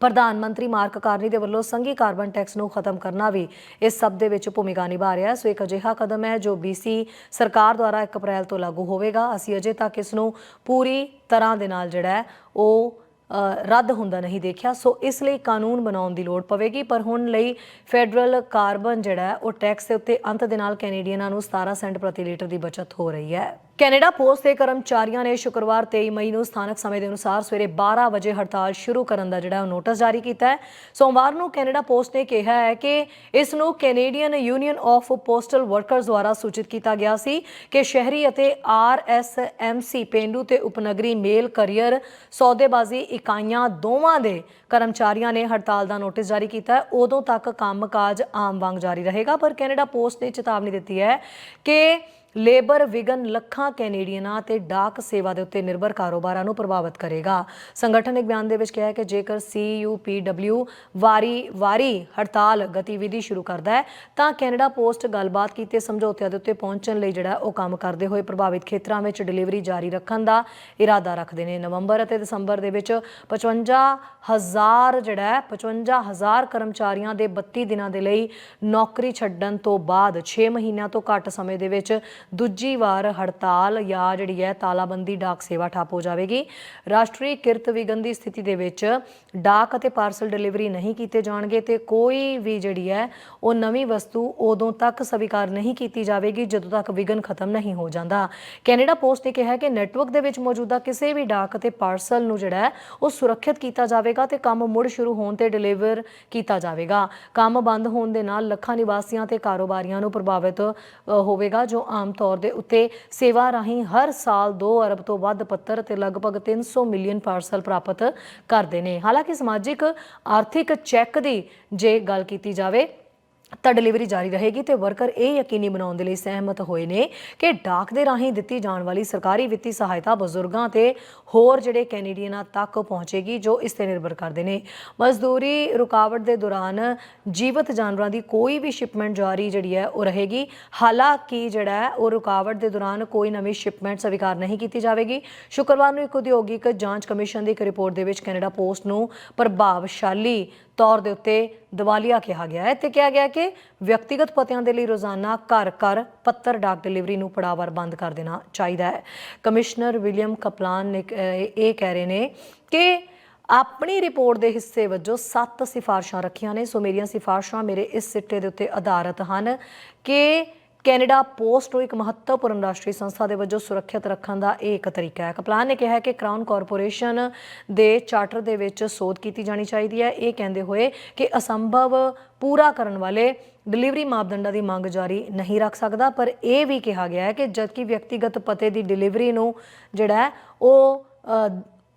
ਪ੍ਰਧਾਨ ਮੰਤਰੀ ਮਾਰਕ ਕਾਰਨੀ ਦੇ ਵੱਲੋਂ ਸੰਘੀ ਕਾਰਬਨ ਟੈਕਸ ਨੂੰ ਖਤਮ ਕਰਨਾ ਵੀ ਇਸ ਸਭ ਦੇ ਵਿੱਚ ਭੂਮਿਕਾ ਨਿਭਾ ਰਿਹਾ ਹੈ। ਸੋ ਇੱਕ ਅਜਿਹਾ ਕਦਮ ਹੈ ਜੋ BC ਸਰਕਾਰ ਦੁਆਰਾ 1 ਅਪ੍ਰੈਲ ਤੋਂ ਲਾਗੂ ਹੋਵੇਗਾ। ਅਸੀਂ ਅਜੇ ਤੱਕ ਇਸ ਨੂੰ ਪੂਰੀ ਤਰ੍ਹਾਂ ਦੇ ਨਾਲ ਜਿਹੜਾ ਹੈ ਉਹ ਰੱਦ ਹੁੰਦਾ ਨਹੀਂ ਦੇਖਿਆ। ਸੋ ਇਸ ਲਈ ਕਾਨੂੰਨ ਬਣਾਉਣ ਦੀ ਲੋੜ ਪਵੇਗੀ, ਪਰ ਹੁਣ ਲਈ ਫੈਡਰਲ ਕਾਰਬਨ ਜਿਹੜਾ ਉਹ ਟੈਕਸ ਦੇ ਉੱਤੇ ਅੰਤ ਦੇ ਨਾਲ ਕੈਨੇਡੀਅਨਾਂ ਨੂੰ 17 ਸੈਂਟ ਪ੍ਰਤੀ ਲੀਟਰ ਦੀ ਬਚਤ ਹੋ ਰਹੀ ਹੈ। ਕੈਨੇਡਾ ਪੋਸਟ ਦੇ ਕਰਮਚਾਰੀਆਂ ਨੇ ਸ਼ੁੱਕਰਵਾਰ 23 ਮਈ ਨੂੰ ਸਥਾਨਕ ਸਮੇਂ ਦੇ ਅਨੁਸਾਰ ਸਵੇਰੇ 12 ਵਜੇ ਹੜਤਾਲ ਸ਼ੁਰੂ ਕਰਨ ਦਾ ਜਿਹੜਾ ਉਹ ਨੋਟਿਸ ਜਾਰੀ ਕੀਤਾ ਹੈ। ਸੋਮਵਾਰ ਨੂੰ ਕੈਨੇਡਾ ਪੋਸਟ ਨੇ ਕਿਹਾ ਹੈ ਕਿ ਇਸ ਨੂੰ Canadian union of postal workers ਦੁਆਰਾ ਸੂਚਿਤ ਕੀਤਾ ਗਿਆ ਸੀ ਕਿ ਸ਼ਹਿਰੀ ਅਤੇ ਆਰਐਸਐਮਸੀ ਪੇਂਡੂ ਤੇ ਉਪਨਗਰੀ ਮੇਲ ਕਰੀਅਰ ਸੌਦੇਬਾਜ਼ੀ ਇਕਾਈਆਂ ਦੋਵਾਂ ਦੇ ਕਰਮਚਾਰੀਆਂ ਨੇ ਹੜਤਾਲ ਦਾ ਨੋਟਿਸ ਜਾਰੀ ਕੀਤਾ ਹੈ। ਉਦੋਂ ਤੱਕ ਕੰਮਕਾਜ ਆਮ ਵਾਂਗ ਜਾਰੀ ਰਹੇਗਾ, ਪਰ ਕੈਨੇਡਾ ਪੋਸਟ ਨੇ ਚੇਤਾਵਨੀ ਦਿੱਤੀ ਹੈ ਕਿ ਲੇਬਰ ਵਿਗਨ ਲੱਖਾਂ ਕੈਨੇਡੀਅਨਾਂ ਤੇ ਡਾਕ ਸੇਵਾ ਦੇ ਉੱਤੇ ਨਿਰਭਰ ਕਾਰੋਬਾਰਾਂ ਨੂੰ ਪ੍ਰਭਾਵਿਤ ਕਰੇਗਾ। ਸੰਗਠਨ ਨੇ ਇੱਕ ਬਿਆਨ ਦੇ ਵਿੱਚ ਕਿਹਾ ਹੈ ਕਿ ਜੇਕਰ CUPW ਵਾਰੀ-ਵਾਰੀ ਹੜਤਾਲ ਗਤੀਵਿਧੀ ਸ਼ੁਰੂ ਕਰਦਾ ਹੈ, ਤਾਂ ਕੈਨੇਡਾ ਪੋਸਟ ਗੱਲਬਾਤ ਕੀਤੇ ਸਮਝੌਤਿਆਂ ਦੇ ਉੱਤੇ ਪਹੁੰਚਣ ਲਈ ਜਿਹੜਾ ਉਹ ਕੰਮ ਕਰਦੇ ਹੋਏ ਪ੍ਰਭਾਵਿਤ ਖੇਤਰਾਂ ਵਿੱਚ ਡਿਲੀਵਰੀ ਜਾਰੀ ਰੱਖਣ ਦਾ ਇਰਾਦਾ ਰੱਖਦੇ ਨੇ। ਨਵੰਬਰ ਅਤੇ ਦਸੰਬਰ ਦੇ ਵਿੱਚ 55000 ਜਿਹੜਾ ਹੈ 55000 ਕਰਮਚਾਰੀਆਂ ਦੇ 32 ਦਿਨਾਂ ਦੇ ਲਈ ਨੌਕਰੀ ਛੱਡਣ ਤੋਂ ਬਾਅਦ 6 ਮਹੀਨਿਆਂ ਤੋਂ ਘੱਟ ਸਮੇਂ ਦੇ ਵਿੱਚ ਦੂਜੀ ਵਾਰ ਹੜਤਾਲ ਜਾਂ ਜਿਹੜੀ ਹੈ ਤਾਲਾਬੰਦੀ ਡਾਕ ਸੇਵਾ ਠੱਪ ਹੋ ਜਾਵੇਗੀ। ਰਾਸ਼ਟਰੀ ਕਿਰਤ ਵਿਗਨ ਦੀ ਸਥਿਤੀ ਦੇ ਵਿੱਚ ਡਾਕ ਅਤੇ ਪਾਰਸਲ ਡਿਲੀਵਰੀ ਨਹੀਂ ਕੀਤੇ ਜਾਣਗੇ ਤੇ ਕੋਈ ਵੀ ਜਿਹੜੀ ਹੈ ਉਹ ਨਵੀਂ ਵਸਤੂ ਉਦੋਂ ਤੱਕ ਸਵੀਕਾਰ ਨਹੀਂ ਕੀਤੀ ਜਾਵੇਗੀ ਜਦੋਂ ਤੱਕ ਵਿਗਨ ਖਤਮ ਨਹੀਂ ਹੋ ਜਾਂਦਾ। ਕੈਨੇਡਾ ਪੋਸਟ ਨੇ ਕਿਹਾ ਕਿ ਨੈਟਵਰਕ ਦੇ ਵਿੱਚ ਮੌਜੂਦਾ ਕਿਸੇ ਵੀ ਡਾਕ ਅਤੇ ਪਾਰਸਲ ਨੂੰ ਜਿਹੜਾ ਹੈ ਉਹ ਸੁਰੱਖਿਅਤ ਕੀਤਾ ਜਾਵੇਗਾ ਤੇ ਕੰਮ ਮੁੜ ਸ਼ੁਰੂ ਹੋਣ ਤੇ ਡਿਲੀਵਰ ਕੀਤਾ ਜਾਵੇਗਾ। ਕੰਮ ਬੰਦ ਹੋਣ ਦੇ ਨਾਲ ਲੱਖਾਂ ਨਿਵਾਸੀਆਂ ਤੇ ਕਾਰੋਬਾਰੀਆਂ ਨੂੰ ਪ੍ਰਭਾਵਿਤ ਹੋਵੇਗਾ ਜੋ ਆਮ ਤੌਰ ਦੇ ਉੱਤੇ ਸੇਵਾ ਰਾਹੀਂ ਹਰ ਸਾਲ 2 ਅਰਬ ਤੋਂ ਵੱਧ ਪੱਤਰ ਤੇ ਲਗਭਗ 300 ਮਿਲੀਅਨ ਪਾਰਸਲ ਪ੍ਰਾਪਤ ਕਰਦੇ ਨੇ। ਹਾਲਾਂਕਿ ਸਮਾਜਿਕ ਆਰਥਿਕ ਚੈੱਕ ਦੀ ਜੇ ਗੱਲ ਕੀਤੀ ਜਾਵੇ ਤਾਂ ਡਿਲੀਵਰੀ ਜਾਰੀ ਰਹੇਗੀ ਤੇ ਵਰਕਰ ਇਹ ਯਕੀਨੀ ਬਣਾਉਣ ਦੇ ਲਈ ਸਹਿਮਤ ਹੋਏ ਨੇ ਕਿ ਡਾਕ ਦੇ ਰਾਹੀਂ ਦਿੱਤੀ ਜਾਣ ਵਾਲੀ ਸਰਕਾਰੀ ਵਿੱਤੀ ਸਹਾਇਤਾ ਬਜ਼ੁਰਗਾਂ ਤੇ ਹੋਰ ਜਿਹੜੇ ਕੈਨੇਡੀਅਨਾਂ ਤੱਕ ਪਹੁੰਚੇਗੀ ਜੋ ਇਸ ਤੇ ਨਿਰਭਰ ਕਰਦੇ ਨੇ। ਮਜ਼ਦੂਰੀ ਰੁਕਾਵਟ ਦੇ ਦੌਰਾਨ ਜੀਵਤ ਜਾਨਵਰਾਂ ਦੀ ਕੋਈ ਵੀ ਸ਼ਿਪਮੈਂਟ ਜਾਰੀ ਜਿਹੜੀ ਹੈ ਉਹ ਰਹੇਗੀ। ਹਾਲਾਂਕਿ ਜਿਹੜਾ ਉਹ ਰੁਕਾਵਟ ਦੇ ਦੌਰਾਨ ਕੋਈ ਨਵੀਂ ਸ਼ਿਪਮੈਂਟ ਸਵੀਕਾਰ ਨਹੀਂ ਕੀਤੀ ਜਾਵੇਗੀ। ਸ਼ੁੱਕਰਵਾਰ ਨੂੰ ਇੱਕ ਉਦਯੋਗਿਕ ਜਾਂਚ ਕਮਿਸ਼ਨ ਦੀ ਇੱਕ ਰਿਪੋਰਟ ਦੇ ਵਿੱਚ ਕੈਨੇਡਾ ਪੋਸਟ ਨੂੰ ਪ੍ਰਭਾਵਸ਼ਾਲੀ ਤੌਰ ਦੇ ਉੱਤੇ ਦਿਵਾਲੀਆ ਕਿਹਾ ਗਿਆ ਹੈ ਤੇ ਕਿਹਾ ਗਿਆ ਕਿ ਵਿਅਕਤੀਗਤ ਪਤਿਆਂ ਦੇ ਲਈ ਰੋਜ਼ਾਨਾ ਘਰ ਘਰ ਪੱਤਰ ਡਾਕ ਡਿਲੀਵਰੀ ਨੂੰ ਪੜਾਵਰ ਬੰਦ ਕਰ ਦੇਣਾ ਚਾਹੀਦਾ ਹੈ। ਕਮਿਸ਼ਨਰ ਵਿਲੀਅਮ ਕਪਲਾਨ ਨੇ ਕ- ਇਹ ਕਹਿ ਰਹੇ ਨੇ ਕਿ ਆਪਣੀ ਰਿਪੋਰਟ ਦੇ ਹਿੱਸੇ ਵਜੋਂ ਸੱਤ ਸਿਫਾਰਸ਼ਾਂ ਰੱਖੀਆਂ ਨੇ। ਸੋ ਮੇਰੀਆਂ ਸਿਫਾਰਸ਼ਾਂ ਮੇਰੇ ਇਸ ਸਿੱਟੇ ਦੇ ਉੱਤੇ ਆਧਾਰਿਤ ਹਨ ਕਿ ਕੈਨੇਡਾ ਪੋਸਟ ਨੂੰ ਇੱਕ ਮਹੱਤਵਪੂਰਨ ਰਾਸ਼ਟਰੀ ਸੰਸਥਾ ਦੇ ਵਜੋਂ ਸੁਰੱਖਿਅਤ ਰੱਖਣ ਦਾ ਇਹ ਇੱਕ ਤਰੀਕਾ ਹੈ। ਕਪਲਾਨ ਨੇ ਕਿਹਾ ਹੈ ਕਿ ਕ੍ਰਾਊਨ ਕਾਰਪੋਰੇਸ਼ਨ ਦੇ ਚਾਰਟਰ ਦੇ ਵਿੱਚ ਸੋਧ ਕੀਤੀ ਜਾਣੀ ਚਾਹੀਦੀ ਹੈ। ਇਹ ਕਹਿੰਦੇ ਹੋਏ ਕਿ ਅਸੰਭਵ ਪੂਰਾ ਕਰਨ ਵਾਲੇ ਡਿਲੀਵਰੀ ਮਾਪਦੰਡਾਂ ਦੀ ਮੰਗ ਜਾਰੀ ਨਹੀਂ ਰੱਖ ਸਕਦਾ, ਪਰ ਇਹ ਵੀ ਕਿਹਾ ਗਿਆ ਹੈ ਕਿ ਜਦਕਿ ਵਿਅਕਤੀਗਤ ਪਤੇ ਦੀ ਡਿਲੀਵਰੀ ਨੂੰ ਜਿਹੜਾ ਉਹ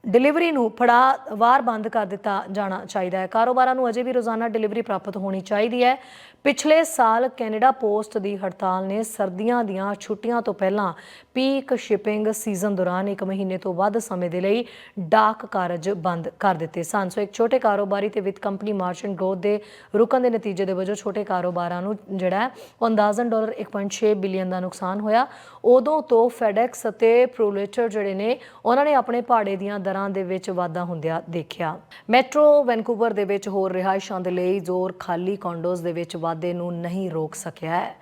ਡਿਲੀਵਰੀ ਨੂੰ ਫੜਾ, ਵਾਰ ਬੰਦ ਕਰ ਦਿੱਤਾ ਜਾਣਾ ਚਾਹੀਦਾ ਹੈ। ਕਾਰੋਬਾਰਾਂ ਨੂੰ ਅਜੇ ਵੀ ਰੋਜ਼ਾਨਾ ਡਿਲੀਵਰੀ ਪ੍ਰਾਪਤ ਹੋਣੀ ਚਾਹੀਦੀ ਹੈ। ਪਿਛਲੇ ਸਾਲ ਕੈਨੇਡਾ ਪੋਸਟ ਦੀ ਹੜਤਾਲ ਨੇ ਸਰਦੀਆਂ ਦੀਆਂ ਛੁੱਟੀਆਂ ਤੋਂ ਪਹਿਲਾਂ ਪੀਕ ਸ਼ਿਪਿੰਗ ਸੀਜ਼ਨ ਦੌਰਾਨ ਇੱਕ ਮਹੀਨੇ ਤੋਂ ਵੱਧ ਸਮੇਂ ਦੇ ਲਈ ਡਾਕ ਕਾਰਜ ਬੰਦ ਕਰ ਦਿੱਤੇ ਸਨ। ਸੋ ਇੱਕ ਛੋਟੇ ਕਾਰੋਬਾਰੀ ਤੇ ਵਿੱਤ ਕੰਪਨੀ ਮਾਰਚੈਂਟ ਗਰੋਥ ਦੇ ਰੁਕਣ ਦੇ ਨਤੀਜੇ ਦੇ ਵਜੋਂ ਛੋਟੇ ਕਾਰੋਬਾਰਾਂ ਨੂੰ ਜਿਹੜਾ ਹੈ, ਉਹ ਅੰਦਾਜ਼ਨ ਡਾਲਰ 1.6 ਬਿਲੀਅਨ ਦਾ ਨੁਕਸਾਨ ਹੋਇਆ। ਉਦੋਂ ਤੋਂ ਫੈਡੈਕਸ ਅਤੇ ਪ੍ਰੋਲੇਟਰ ਜਿਹੜੇ ਨੇ ਉਹਨਾਂ ਨੇ ਆਪਣੇ ਭਾੜੇ ਦੀਆਂ ਦਰਾਂ ਦੇ ਵਿੱਚ ਵਾਧਾ ਹੁੰਦਿਆਂ ਦੇਖਿਆ। ਮੈਟਰੋ ਵੈਨਕੂਵਰ ਦੇ ਵਿੱਚ ਹੋਰ ਰਿਹਾਇਸ਼ਾਂ ਦੇ ਲਈ ਜ਼ੋਰ ਖਾਲੀ ਕੌਂਡੋਜ਼ ਦੇ ਵਿੱਚ ਵਾਧੇ ਨੂੰ ਨਹੀਂ ਰੋਕ ਸਕਿਆ ਹੈ।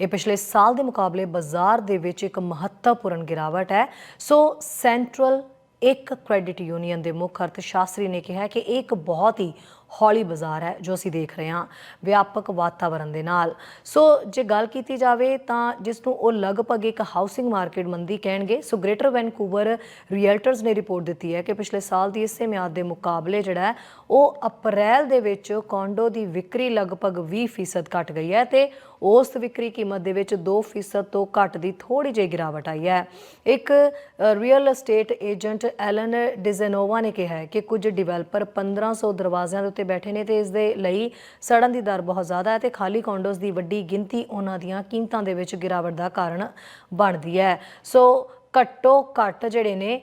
ਇਹ ਪਿਛਲੇ ਸਾਲ ਦੇ ਮੁਕਾਬਲੇ ਬਾਜ਼ਾਰ ਦੇ ਵਿੱਚ ਇੱਕ ਮਹੱਤਵਪੂਰਨ ਗਿਰਾਵਟ ਹੈ। ਸੋ ਸੈਂਟਰਲ ਇੱਕ ਕ੍ਰੈਡਿਟ ਯੂਨੀਅਨ ਦੇ ਮੁੱਖ ਅਰਥ ਸ਼ਾਸਤਰੀ ਨੇ ਕਿਹਾ ਕਿ ਇਹ ਇੱਕ ਬਹੁਤ ਹੀ ਹੌਲੀ ਬਾਜ਼ਾਰ ਹੈ ਜੋ ਅਸੀਂ ਦੇਖ ਰਹੇ ਹਾਂ ਵਿਆਪਕ ਵਾਤਾਵਰਣ ਦੇ ਨਾਲ। ਸੋ ਜੇ ਗੱਲ ਕੀਤੀ ਜਾਵੇ ਤਾਂ ਜਿਸ ਨੂੰ ਉਹ ਲਗਭਗ ਇੱਕ ਹਾਊਸਿੰਗ ਮਾਰਕੀਟ ਮੰਦੀ ਕਹਿਣਗੇ ਸੋ ਗ੍ਰੇਟਰ ਵੈਨਕੂਵਰ ਰੀਅਲਟਰਸ ਨੇ ਰਿਪੋਰਟ ਦਿੱਤੀ ਹੈ ਕਿ ਪਿਛਲੇ ਸਾਲ ਦੀ ਇਸੇ ਮਿਆਦ ਦੇ ਮੁਕਾਬਲੇ ਜਿਹੜਾ ਹੈ, ਉਹ ਅਪ੍ਰੈਲ ਦੇ ਵਿੱਚ ਕੌਂਡੋ ਦੀ ਵਿਕਰੀ ਲਗਭਗ 20% ਘਟ ਗਈ ਹੈ ਤੇ ਔਸਤ ਵਿਕਰੀ ਕੀਮਤ ਦੇ ਵਿੱਚ 2% ਤੋਂ ਘੱਟ ਦੀ ਥੋੜੀ ਜਿਹੀ ਗਿਰਾਵਟ ਆਈ ਹੈ। ਇੱਕ ਰੀਅਲ ਅਸਟੇਟ ਏਜੰਟ ਐਲਨ ਡਿਜ਼ਨੋਵਾ ਨੇ ਕਿਹਾ ਹੈ ਕਿ ਕੁਝ ਡਿਵੈਲਪਰ 1500 ਦਰਵਾਜ਼ਿਆਂ ਦੇ ਉੱਤੇ ਬੈਠੇ ਨੇ ਤੇ ਇਸ ਦੇ ਲਈ ਸੜਨ ਦੀ ਦਰ ਬਹੁਤ ਜ਼ਿਆਦਾ ਹੈ ਤੇ ਖਾਲੀ ਕੌਂਡੋਜ਼ ਦੀ ਵੱਡੀ ਗਿਣਤੀ ਉਹਨਾਂ ਦੀਆਂ ਕੀਮਤਾਂ ਦੇ ਵਿੱਚ ਗਿਰਾਵਟ ਦਾ ਕਾਰਨ ਬਣਦੀ ਹੈ। ਸੋ ਘੱਟੋ ਘੱਟ ਜਿਹੜੇ ਨੇ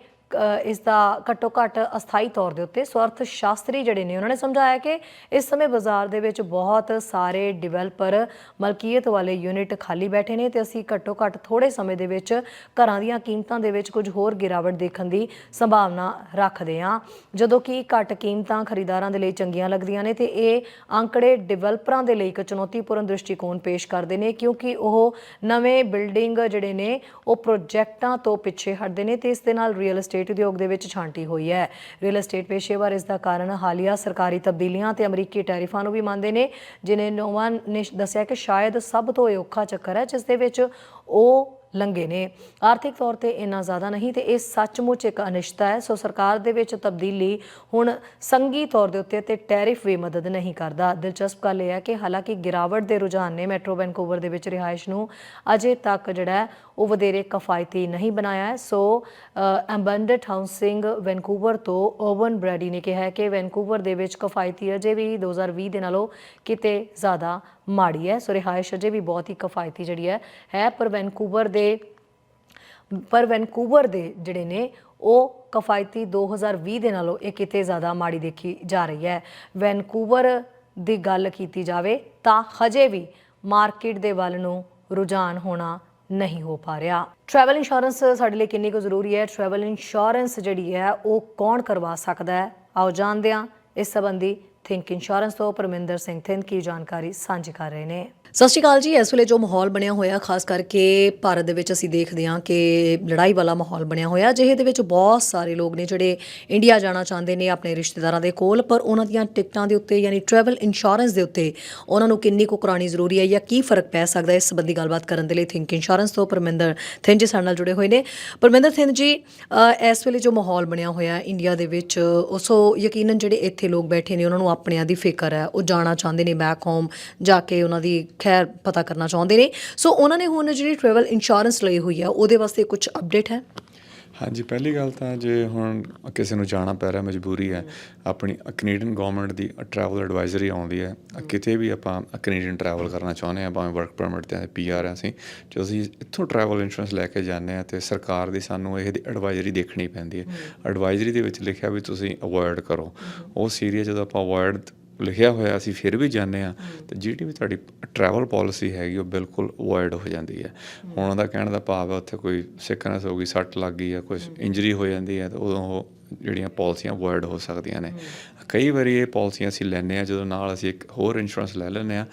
ਇਸ ਦਾ ਘੱਟੋ ਘੱਟ ਅਸਥਾਈ ਤੌਰ ਦੇ ਉੱਤੇ ਸੋ ਸ਼ਾਸਤਰੀ ਜਿਹੜੇ ਨੇ, ਉਹਨਾਂ ਨੇ ਸਮਝਾਇਆ ਕਿ ਇਸ ਸਮੇਂ ਬਾਜ਼ਾਰ ਦੇ ਵਿੱਚ ਬਹੁਤ ਸਾਰੇ ਡਿਵੈਲਪਰ ਮਲਕੀਅਤ ਵਾਲੇ ਯੂਨਿਟ ਖਾਲੀ ਬੈਠੇ ਨੇ ਤੇ ਅਸੀਂ ਘੱਟੋ ਘੱਟ ਥੋੜੇ ਸਮੇਂ ਦੇ ਵਿੱਚ ਘਰਾਂ ਦੀਆਂ ਕੀਮਤਾਂ ਦੇ ਵਿੱਚ ਕੁਝ ਹੋਰ ਗਿਰਾਵਟ ਦੇਖਣ ਦੀ ਸੰਭਾਵਨਾ ਰੱਖਦੇ ਹਾਂ। ਜਦੋਂ ਕਿ ਘੱਟ ਕੀਮਤਾਂ ਖਰੀਦਾਰਾਂ ਦੇ ਲਈ ਚੰਗੀਆਂ ਲੱਗਦੀਆਂ ਨੇ ਤੇ ਇਹ ਅੰਕੜੇ ਡਿਵੈਲਪਰਾਂ ਦੇ ਲਈ ਇੱਕ ਚੁਣੌਤੀਪੂਰਨ ਦ੍ਰਿਸ਼ਟੀਕੋਣ ਪੇਸ਼ ਕਰਦੇ ਨੇ, ਕਿਉਂਕਿ ਉਹ ਨਵੇਂ ਬਿਲਡਿੰਗ ਜਿਹੜੇ ਨੇ, ਉਹ ਪ੍ਰੋਜੈਕਟਾਂ ਤੋਂ ਪਿੱਛੇ ਹਟਦੇ ਨੇ ਤੇ ਇਸ ਦੇ ਨਾਲ ਰੀਅਲ ਅਸਟੇਟ ਉਦਯੋਗ ਦੇ ਵਿੱਚ ਛਾਂਟੀ ਹੋਈ ਹੈ। ਰੀਅਲ ਅਸਟੇਟ ਪੇਸ਼ੇਵਰ ਇਸ ਦਾ ਕਾਰਨ ਹਾਲੀਆ ਸਰਕਾਰੀ ਤਬਦੀਲੀਆਂ ਤੇ ਅਮਰੀਕੀ ਟੈਰਿਫਾਂ ਨੂੰ ਵੀ ਮੰਨਦੇ ਨੇ, ਜਿਨੇ ਨੋਵਾਂ ਨੇ ਦੱਸਿਆ ਕਿ ਸ਼ਾਇਦ ਸਭ ਤੋਂ ਔਖਾ ਚੱਕਰ ਹੈ, ਜਿਸ ਦੇ ਵਿੱਚ ਉਹ ਲੰਗੇ ਨੇ। ਆਰਥਿਕ ਤੌਰ ਤੇ ਇੰਨਾ ਜ਼ਿਆਦਾ ਨਹੀਂ ਤੇ ਇਹ ਸੱਚਮੁੱਚ ਇੱਕ ਅਨਿਸ਼ਤਾ ਹੈ। ਸੋ ਸਰਕਾਰ ਦੇ ਵਿੱਚ ਤਬਦੀਲੀ ਹੁਣ ਸੰਗੀ ਤੌਰ ਦੇ ਉੱਤੇ ਤੇ ਟੈਰਿਫ ਵੀ ਮਦਦ ਨਹੀਂ ਕਰਦਾ। ਦਿਲਚਸਪ ਗੱਲ ਇਹ ਹੈ ਕਿ ਹਾਲਾਂਕਿ ਗਿਰਾਵਟ ਦੇ ਰੁਝਾਨ ਨੇ ਮੈਟਰੋ ਵੈਨਕੂਵਰ ਦੇ ਵਿੱਚ ਰਿਹਾਇਸ਼ ਨੂੰ ਅਜੇ ਤੱਕ ਜਿਹੜਾ ਉਹ ਵਧੇਰੇ ਕਿਫਾਇਤੀ ਨਹੀਂ ਬਣਾਇਆ ਹੈ। ਸੋ ਐਂਬੈਂਡਡ ਹਾਊਸਿੰਗ ਵੈਨਕੂਵਰ ਤੋਂ ਓਵਨ ਬ੍ਰੈਡੀ ਨੇ ਕਿਹਾ ਹੈ ਕਿ ਵੈਨਕੂਵਰ ਦੇ ਵਿੱਚ ਕਿਫਾਇਤੀ ਅਜੇ ਵੀ 2020 ਦੇ ਨਾਲੋਂ ਕਿਤੇ ਜ਼ਿਆਦਾ ਮਾੜੀ ਹੈ। ਸੋ, ਰਿਹਾਇਸ਼ ਅਜੇ ਵੀ ਬਹੁਤ ਹੀ ਕਿਫਾਇਤੀ ਜਿਹੜੀ ਹੈ ਹੈ, ਪਰ ਵੈਨਕੂਵਰ ਦੇ, ਪਰ ਵੈਨਕੂਵਰ ਦੇ ਜਿਹੜੇ ਨੇ, ਉਹ ਕਫਾਇਤੀ 2020 ਦੇ ਨਾਲੋਂ ਇਹ ਕਿਤੇ ਜ਼ਿਆਦਾ ਮਾੜੀ ਦੇਖੀ ਜਾ ਰਹੀ ਹੈ। ਵੈਨਕੂਵਰ ਦੀ ਗੱਲ ਕੀਤੀ ਜਾਵੇ ਤਾਂ ਹਜੇ ਵੀ ਮਾਰਕੀਟ ਦੇ ਵੱਲ ਨੂੰ ਰੁਝਾਨ ਹੋਣਾ ਨਹੀਂ ਹੋ ਪਾ ਰਿਹਾ। ਟਰੈਵਲ ਇੰਸ਼ੋਰੈਂਸ ਸਾਡੇ ਲਈ ਕਿੰਨੀ ਕੁ ਜ਼ਰੂਰੀ ਹੈ? ਟਰੈਵਲ ਇੰਸ਼ੋਰੈਂਸ ਜਿਹੜੀ ਹੈ, ਉਹ ਕੌਣ ਕਰਵਾ ਸਕਦਾ ਹੈ? ਆਓ ਜਾਣਦੇ ਹਾਂ ਇਸ ਸੰਬੰਧੀ ਥਿੰਕ ਇੰਸ਼ੋਰੈਂਸ ਤੋਂ ਪਰਮਿੰਦਰ ਸਿੰਘ ਥਿੰਦ ਕੀ ਜਾਣਕਾਰੀ ਸਾਂਝੀ ਕਰ ਰਹੇ ਨੇ। ਸਤਿ ਸ਼੍ਰੀ ਅਕਾਲ ਜੀ, ਇਸ ਵੇਲੇ ਜੋ ਮਾਹੌਲ ਬਣਿਆ ਹੋਇਆ, ਖਾਸ ਕਰਕੇ ਭਾਰਤ ਦੇ ਵਿੱਚ ਅਸੀਂ ਦੇਖਦੇ ਹਾਂ ਕਿ ਲੜਾਈ ਵਾਲਾ ਮਾਹੌਲ ਬਣਿਆ ਹੋਇਆ ਜਿਹੇ ਦੇ ਵਿੱਚ ਬਹੁਤ ਸਾਰੇ ਲੋਕ ਨੇ ਜਿਹੜੇ ਇੰਡੀਆ ਜਾਣਾ ਚਾਹੁੰਦੇ ਨੇ ਆਪਣੇ ਰਿਸ਼ਤੇਦਾਰਾਂ ਦੇ ਕੋਲ, ਪਰ ਉਹਨਾਂ ਦੀਆਂ ਟਿਕਟਾਂ ਦੇ ਉੱਤੇ ਯਾਨੀ ਟਰੈਵਲ ਇੰਸ਼ੋਰੈਂਸ ਦੇ ਉੱਤੇ ਉਹਨਾਂ ਨੂੰ ਕਿੰਨੀ ਕੁ ਕਰਾਉਣੀ ਜ਼ਰੂਰੀ ਹੈ ਜਾਂ ਕੀ ਫ਼ਰਕ ਪੈ ਸਕਦਾ ਹੈ, ਇਸ ਸੰਬੰਧੀ ਗੱਲਬਾਤ ਕਰਨ ਦੇ ਲਈ ਥਿੰਕ ਇੰਸ਼ੋਰੈਂਸ ਤੋਂ ਪਰਮਿੰਦਰ ਥਿੰਦ ਜੀ ਸਾਡੇ ਨਾਲ ਜੁੜੇ ਹੋਏ ਨੇ। ਪਰਮਿੰਦਰ ਥਿੰਦ ਜੀ ਇਸ ਵੇਲੇ ਜੋ ਮਾਹੌਲ ਬਣਿਆ ਹੋਇਆ ਇੰਡੀਆ ਦੇ ਵਿੱਚ ਉਸੋ ਯਕੀਨਨ ਜਿਹੜੇ ਇੱਥੇ ਲੋਕ ਬੈਠੇ ਨੇ, ਉਹਨਾਂ ਨੂੰ ਆਪਣਿਆਂ ਦੀ ਫਿਕਰ ਹੈ, ਉਹ ਜਾਣਾ ਚਾਹੁੰਦੇ ਨੇ ਬੈਕ ਹੋਮ ਜਾ ਕੇ ਉਹਨਾਂ ਦੀ ਖੈਰ ਪਤਾ ਕਰਨਾ ਚਾਹੁੰਦੇ ਨੇ। ਸੋ ਉਹਨਾਂ ਨੇ ਹੁਣ ਜਿਹੜੀ ਟਰੈਵਲ ਇੰਸ਼ੋਰੈਂਸ ਲਈ ਹੋਈ ਹੈ, ਉਹਦੇ ਵਾਸਤੇ ਕੁਝ ਅਪਡੇਟ ਹੈ? ਹਾਂਜੀ ਪਹਿਲੀ ਗੱਲ ਤਾਂ ਜੇ ਹੁਣ ਕਿਸੇ ਨੂੰ ਜਾਣਾ ਪੈ ਰਿਹਾ ਮਜਬੂਰੀ ਹੈ ਆਪਣੀ ਕੈਨੇਡੀਅਨ ਗਵਰਨਮੈਂਟ ਦੀ ਟਰੈਵਲ ਐਡਵਾਈਜ਼ਰੀ ਆਉਂਦੀ ਹੈ ਕਿਤੇ ਵੀ ਆਪਾਂ ਕੈਨੇਡੀਅਨ ਟਰੈਵਲ ਕਰਨਾ ਚਾਹੁੰਦੇ ਆ ਭਾਵੇਂ ਵਰਕ ਪਰਮਿਟ ਤੇ ਪੀਆਰ ਆ ਅਸੀਂ ਜੋ ਅਸੀਂ ਇੱਥੋਂ ਟਰੈਵਲ ਇੰਸ਼ੋਰੈਂਸ ਲੈ ਕੇ ਜਾਂਦੇ ਆ ਤੇ ਸਰਕਾਰ ਦੀ ਸਾਨੂੰ ਇਹ ਐਡਵਾਈਜ਼ਰੀ ਦੇਖਣੀ ਪੈਂਦੀ ਹੈ। ਐਡਵਾਈਜ਼ਰੀ ਦੇ ਵਿੱਚ ਲਿਖਿਆ ਵੀ ਤੁਸੀਂ ਅਵੋਇਡ ਕਰੋ। ਉਹ ਸੀਰੀਅਸ ਜਦੋਂ ਆਪਾਂ ਅਵੋਇਡ ਲਿਖਿਆ ਹੋਇਆ ਅਸੀਂ ਫਿਰ ਵੀ ਜਾਂਦੇ ਆ ਤੇ ਜਿਹੜੀ ਵੀ ਤੁਹਾਡੀ ਟਰੈਵਲ ਪਾਲਿਸੀ ਹੈਗੀ ਉਹ ਬਿਲਕੁਲ ਅਵੋਇਡ ਹੋ ਜਾਂਦੀ ਹੈ। ਹੁਣ ਉਹਦਾ ਕਹਿਣ ਦਾ ਭਾਵ ਹੈ ਉੱਥੇ ਕੋਈ ਸਿਕਨੈਸ ਹੋ ਗਈ ਸੱਟ ਲੱਗ ਗਈ ਜਾਂ ਕੁਝ ਇੰਜਰੀ ਹੋ ਜਾਂਦੀ ਹੈ ਤਾਂ ਉਦੋਂ ਉਹ ਜਿਹੜੀਆਂ ਪਾਲਿਸੀਆਂ ਵਰਡ ਹੋ ਸਕਦੀਆਂ ਨੇ। ਕਈ ਵਾਰੀ ਇਹ ਪਾਲਿਸੀਆਂ ਅਸੀਂ ਲੈਂਦੇ ਆ ਜਦੋਂ ਨਾਲ ਅਸੀਂ ਇੱਕ ਹੋਰ ਇੰਸ਼ੋਰੈਂਸ ਲੈ ਲੈਂਦੇ ਆ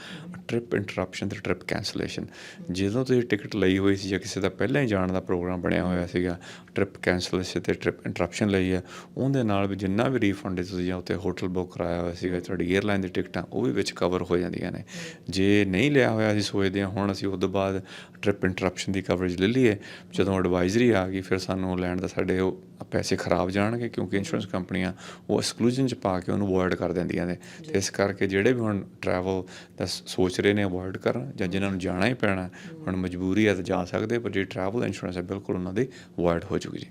ਟ੍ਰਿਪ ਇੰਟਰਰਪਸ਼ਨ ਤੇ ਟ੍ਰਿਪ ਕੈਂਸਲੇਸ਼ਨ ਜਦੋਂ ਤੁਸੀਂ ਟਿਕਟ ਲਈ ਹੋਈ ਸੀ ਜਾਂ ਕਿਸੇ ਦਾ ਪਹਿਲਾਂ ਹੀ ਜਾਣ ਦਾ ਪ੍ਰੋਗਰਾਮ ਬਣਿਆ ਹੋਇਆ ਸੀਗਾ ਟ੍ਰਿਪ ਕੈਂਸਲੇਸ਼ਨ ਤੇ ਟ੍ਰਿਪ ਇੰਟਰਰਪਸ਼ਨ ਲਈ ਹੈ ਉਹਦੇ ਨਾਲ ਵੀ ਜਿੰਨਾ ਵੀ ਰੀਫੰਡ ਤੁਸੀਂ ਜਾਂ ਉੱਤੇ ਹੋਟਲ ਬੁੱਕ ਕਰਾਇਆ ਹੋਇਆ ਸੀਗਾ ਤੁਹਾਡੀ 에ਅਰਲਾਈਨ ਦੀ ਟਿਕਟਾਂ ਉਹ ਵੀ ਵਿੱਚ ਕਵਰ ਹੋ ਜਾਂਦੀਆਂ ਨੇ। ਜੇ ਨਹੀਂ ਲਿਆ ਹੋਇਆ ਅਸੀਂ ਸੋਚਦੇ ਹਾਂ ਹੁਣ ਅਸੀਂ ਉਸ ਤੋਂ ਬਾਅਦ ਟ੍ਰਿਪ ਇੰਟਰਰਪਸ਼ਨ ਦੀ ਕਵਰੇਜ ਲੈ ਲਈਏ ਜਦੋਂ ਐਡਵਾਈਜ਼ਰੀ ਆ ਗਈ ਫਿਰ ਸਾਨੂੰ ਲੈਣ ਦਾ ਸਾਡੇ ਉਹ ਪੈਸੇ ਖਰਾਬ ਜਾਣਗੇ। ਕਿਉਂਕਿ ਇੰਸ਼ੋਰੈਂਸ ਕੰਪਨੀਆਂ ਉਹ ਐਕਸਕਲੂਜਨ ਚ ਪਾ ਕੇ ਉਹਨੂੰ ਅਵੋਇਡ ਕਰ ਦਿੰਦੀਆਂ ਨੇ। ਤੇ ਇਸ ਕਰਕੇ ਜਿਹੜੇ ਵੀ ਹੁਣ ਟਰੈਵਲ ਦਾ ਸੋਚ ਰਹੇ ਨੇ ਅਵੋਇਡ ਕਰਨ ਜਾਂ ਜਿਨ੍ਹਾਂ ਨੂੰ ਜਾਣਾ ਹੀ ਪੈਣਾ ਹੁਣ ਮਜਬੂਰੀ ਹੈ ਤਾਂ ਜਾ ਸਕਦੇ ਪਰ ਜੇ ਟਰੈਵਲ ਇੰਸ਼ੋਰੈਂਸ ਹੈ ਬਿਲਕੁਲ ਉਹਨਾਂ ਦੀ ਅਵੋਇਡ ਹੋ ਜੂਗੀ ਜੀ।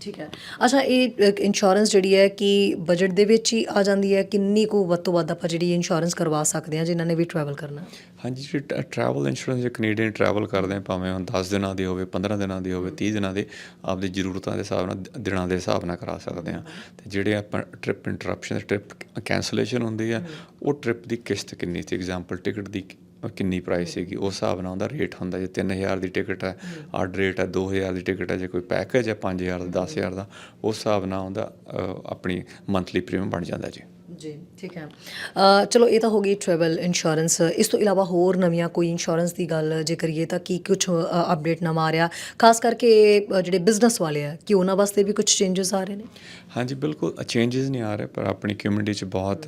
ਠੀਕ ਹੈ। ਅੱਛਾ, ਇਹ ਇੰਸ਼ੋਰੈਂਸ ਜਿਹੜੀ ਹੈ ਕਿ ਬਜਟ ਦੇ ਵਿੱਚ ਹੀ ਆ ਜਾਂਦੀ ਹੈ, ਕਿੰਨੀ ਕੁ ਵੱਧ ਤੋਂ ਵੱਧ ਆਪਾਂ ਜਿਹੜੀ ਇੰਸ਼ੋਰੈਂਸ ਕਰਵਾ ਸਕਦੇ ਹਾਂ, ਜਿਨ੍ਹਾਂ ਨੇ ਵੀ ਟਰੈਵਲ ਕਰਨਾ? ਹਾਂਜੀ, ਜੀ ਟਰੈਵਲ ਇੰਸ਼ੋਰੈਂਸ ਜੇ ਕੈਨੇਡੀਅਨ ਟਰੈਵਲ ਕਰਦੇ ਆ ਭਾਵੇਂ ਹੁਣ 10 ਦਿਨਾਂ ਦੀ ਹੋਵੇ 15 ਦਿਨਾਂ ਦੀ ਹੋਵੇ 30 ਦਿਨਾਂ ਦੀ, ਆਪਦੀ ਜ਼ਰੂਰਤਾਂ ਦੇ ਹਿਸਾਬ ਨਾਲ ਦਿਨਾਂ ਦੇ ਹਿਸਾਬ ਨਾਲ ਕਰਾ ਸਕਦੇ ਆ ਤੇ ਜਿਹੜੇ ਆਪਾਂ ਟ੍ਰਿਪ ਇੰਟਰਪਸ਼ਨ ਟ੍ਰਿਪ ਕੈਂਸਲੇਸ਼ਨ ਹੁੰਦੀ ਆ ਉਹ ਟ੍ਰਿਪ ਦੀ ਕਿਸ਼ਤ ਕਿੰਨੀ ਸੀ? ਐਗਜ਼ਾਮਪਲ ਟਿਕਟ ਦੀ ਕਿੰਨੀ ਪ੍ਰਾਈਸ ਸੀਗੀ? ਉਸ ਹਿਸਾਬ ਨਾਲ ਉਹਦਾ ਰੇਟ ਹੁੰਦਾ ਜੇ 3000 ਦੀ ਟਿਕਟ ਹੈ ਆਡ ਰੇਟ ਹੈ 2000 ਦੀ ਟਿਕਟ ਹੈ ਜੇ ਕੋਈ ਪੈਕੇਜ ਹੈ 5000 ਦਾ 10000 ਦਾ ਉਸ ਹਿਸਾਬ ਨਾਲ ਉਹਦਾ ਆਪਣੀ ਮੰਥਲੀ ਪ੍ਰੀਮੀਅਮ ਬਣ ਜਾਂਦਾ ਜੀ। ਜੀ ਠੀਕ ਹੈ। ਚਲੋ ਇਹ ਤਾਂ ਹੋ ਗਈ ਟਰੈਵਲ ਇੰਸ਼ੋਰੈਂਸ ਇਸ ਤੋਂ ਇਲਾਵਾ ਹੋਰ ਨਵੀਆਂ ਕੋਈ ਇੰਸ਼ੋਰੈਂਸ ਦੀ ਗੱਲ ਜੇ ਕਰੀਏ ਤਾਂ ਕੀ ਕੁਝ ਅਪਡੇਟ ਨਵਾਂ ਆ ਰਿਹਾ? ਖਾਸ ਕਰਕੇ ਜਿਹੜੇ ਬਿਜ਼ਨਸ ਵਾਲੇ ਆ ਕਿ ਉਹਨਾਂ ਵਾਸਤੇ ਵੀ ਕੁਝ ਚੇਂਜਸ ਆ ਰਹੇ ਨੇ? ਹਾਂਜੀ ਬਿਲਕੁਲ ਚੇਂਜਸ ਨਹੀਂ ਆ ਰਹੇ ਪਰ ਆਪਣੀ ਕਮਿਊਨਿਟੀ 'ਚ ਬਹੁਤ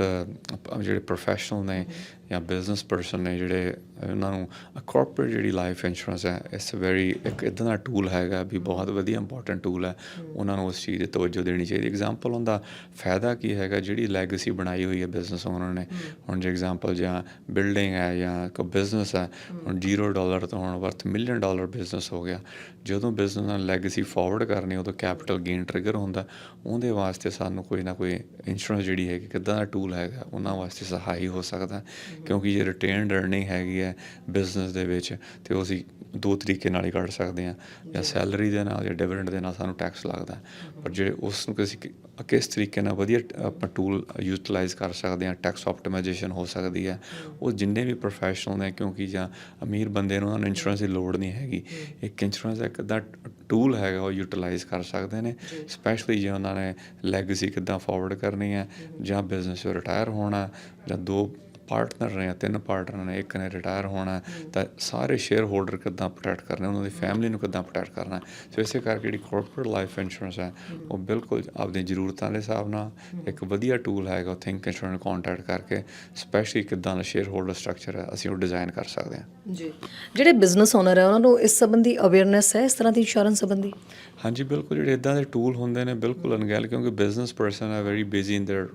ਜਿਹੜੇ ਪ੍ਰੋਫੈਸ਼ਨਲ ਨੇ ਜਾਂ ਬਿਜ਼ਨਸ ਪਰਸਨ ਨੇ ਜਿਹੜੇ ਉਹਨਾਂ ਨੂੰ ਕਾਰਪੋਰੇਟ ਜਿਹੜੀ ਲਾਈਫ ਇੰਸ਼ੋਰੈਂਸ ਹੈ ਇਟਸ ਵੈਰੀ ਇੱਕ ਇਦਾਂ ਦਾ ਟੂਲ ਹੈਗਾ ਵੀ ਬਹੁਤ ਵਧੀਆ ਇੰਪੋਰਟੈਂਟ ਟੂਲ ਹੈ। ਉਹਨਾਂ ਨੂੰ ਉਸ ਚੀਜ਼ 'ਤੇ ਤਵੱਜੋ ਦੇਣੀ ਚਾਹੀਦੀ। ਐਗਜ਼ਾਮਪਲ ਹੁੰਦਾ ਫਾਇਦਾ ਕੀ ਹੈਗਾ ਜਿਹੜੀ ਲੈਗੇਸੀ ਬਣਾਈ ਹੋਈ ਹੈ ਬਿਜ਼ਨਸ ਓਨਰ ਨੇ। ਹੁਣ ਜੇ ਐਗਜ਼ਾਮਪਲ ਜਾਂ ਬਿਲਡਿੰਗ ਹੈ ਜਾਂ ਕੋਈ ਬਿਜ਼ਨਸ ਹੈ ਹੁਣ 0 ਡਾਲਰ ਤੋਂ ਹੁਣ ਵਰਥ ਮਿਲੀਅਨ ਡਾਲਰ ਬਿਜ਼ਨਸ ਹੋ ਗਿਆ। ਜਦੋਂ ਬਿਜ਼ਨਸ ਨਾਲ ਲੈਗੇਸੀ ਫਾਰਵਰਡ ਕਰਨੀ ਉਦੋਂ ਕੈਪੀਟਲ ਗੇਨ ਟ੍ਰਿਗਰ ਹੁੰਦਾ ਉਹਦੇ ਵਾਸਤੇ ਸਾਨੂੰ ਕੋਈ ਨਾ ਕੋਈ ਇੰਸ਼ੋਰੈਂਸ ਜਿਹੜੀ ਹੈਗੀ ਕਿੱਦਾਂ ਦਾ ਟੂਲ ਹੈਗਾ ਉਹਨਾਂ ਵਾਸਤੇ ਸਹਾਈ ਹੋ ਸਕਦਾ ਕਿਉਂਕਿ ਜੇ ਰਿਟੇਨਡ ਅਰਨਿੰਗ ਹੈਗੀ ਹੈ ਬਿਜ਼ਨਸ ਦੇ ਵਿੱਚ ਤੇ ਉਹ ਅਸੀਂ ਦੋ ਤਰੀਕੇ ਨਾਲ ਹੀ ਕੱਢ ਸਕਦੇ ਹਾਂ। ਜਾਂ ਸੈਲਰੀ ਦੇ ਨਾਲ ਜਾਂ ਡਿਵੀਡੈਂਡ ਦੇ ਨਾਲ ਸਾਨੂੰ ਟੈਕਸ ਲੱਗਦਾ ਪਰ ਜੇ ਉਸ ਨੂੰ ਕਿਸੇ ਕਿ- ਕਿਸ ਤਰੀਕੇ ਨਾਲ ਵਧੀਆ ਆਪਾਂ ਟੂਲ ਯੂਟਿਲਾਈਜ਼ ਕਰ ਸਕਦੇ ਹਾਂ ਟੈਕਸ ਆਪਟੀਮਾਈਜੇਸ਼ਨ ਹੋ ਸਕਦੀ ਹੈ। ਉਹ ਜਿੰਨੇ ਵੀ ਪ੍ਰੋਫੈਸ਼ਨਲ ਨੇ ਕਿਉਂਕਿ ਜਾਂ ਅਮੀਰ ਬੰਦੇ ਨੂੰ ਉਹਨਾਂ ਨੂੰ ਇੰਸ਼ੋਰੈਂਸ ਦੀ ਲੋੜ ਨਹੀਂ ਹੈਗੀ। ਇੱਕ ਇੰਸ਼ੋਰੈਂਸ ਇੱਕ ਦਾ ਟੂਲ ਹੈਗਾ ਉਹ ਯੂਟਿਲਾਈਜ਼ ਕਰ ਸਕਦੇ ਨੇ ਸਪੈਸ਼ਲੀ ਜੇ ਉਹਨਾਂ ਨੇ ਲੈਗੇਸੀ ਕਿੱਦਾਂ ਫਾਰਵਰਡ ਕਰਨੀ ਹੈ ਜਾਂ ਬਿਜ਼ਨਸ ਤੋਂ ਰਿਟਾਇਰ ਹੋਣਾ ਜਾਂ ਦੋ ਪਾਰਟਨਰ ਨੇ ਜਾਂ ਤਿੰਨ ਪਾਰਟਨਰ ਨੇ ਇੱਕ ਨੇ ਰਿਟਾਇਰ ਹੋਣਾ ਤਾਂ ਸਾਰੇ ਸ਼ੇਅਰ ਹੋਲਡਰ ਕਿੱਦਾਂ ਪ੍ਰੋਟੈਕਟ ਕਰਨੇ ਉਹਨਾਂ ਦੀ ਫੈਮਿਲੀ ਨੂੰ ਕਿੱਦਾਂ ਪ੍ਰੋਟੈਕਟ ਕਰਨਾ ਸੋ ਇਸੇ ਕਰਕੇ ਜਿਹੜੀ ਕਾਰਪੋਰੇਟ ਲਾਈਫ ਇੰਸ਼ੋਰੈਂਸ ਹੈ ਉਹ ਬਿਲਕੁਲ ਆਪਦੀਆਂ ਜ਼ਰੂਰਤਾਂ ਦੇ ਹਿਸਾਬ ਨਾਲ ਇੱਕ ਵਧੀਆ ਟੂਲ ਹੈਗਾ ਥਿੰਕ ਇੰਸ਼ੋਰੈਂਸ ਨੂੰ ਕੰਟੈਕਟ ਕਰਕੇ ਸਪੈਸ਼ਲੀ ਕਿੱਦਾਂ ਦਾ ਸ਼ੇਅਰ ਹੋਲਡਰ ਸਟਰਕਚਰ ਹੈ ਅਸੀਂ ਉਹ ਡਿਜ਼ਾਈਨ ਕਰ ਸਕਦੇ ਹਾਂ ਜੀ ਜਿਹੜੇ ਬਿਜ਼ਨਸ ਓਨਰ ਹੈ ਉਹਨਾਂ ਨੂੰ ਇਸ ਸੰਬੰਧੀ ਅਵੇਅਰਨੈਸ ਹੈ ਇਸ ਤਰ੍ਹਾਂ ਦੀ ਇੰਸ਼ੋਰੈਂਸ ਸੰਬੰਧੀ ਹਾਂਜੀ ਬਿਲਕੁਲ ਜਿਹੜੇ ਇਦਾਂ ਦੇ ਟੂਲ ਹੁੰਦੇ ਨੇ ਬਿਲਕੁਲ ਅਣਗਹਿਲ ਕਿਉਂਕਿ ਬਿਜ਼ਨਸ ਪਰਸਨ ਆ ਵੈਰੀ ਬਿਜ਼ੀ ਇਨ देयर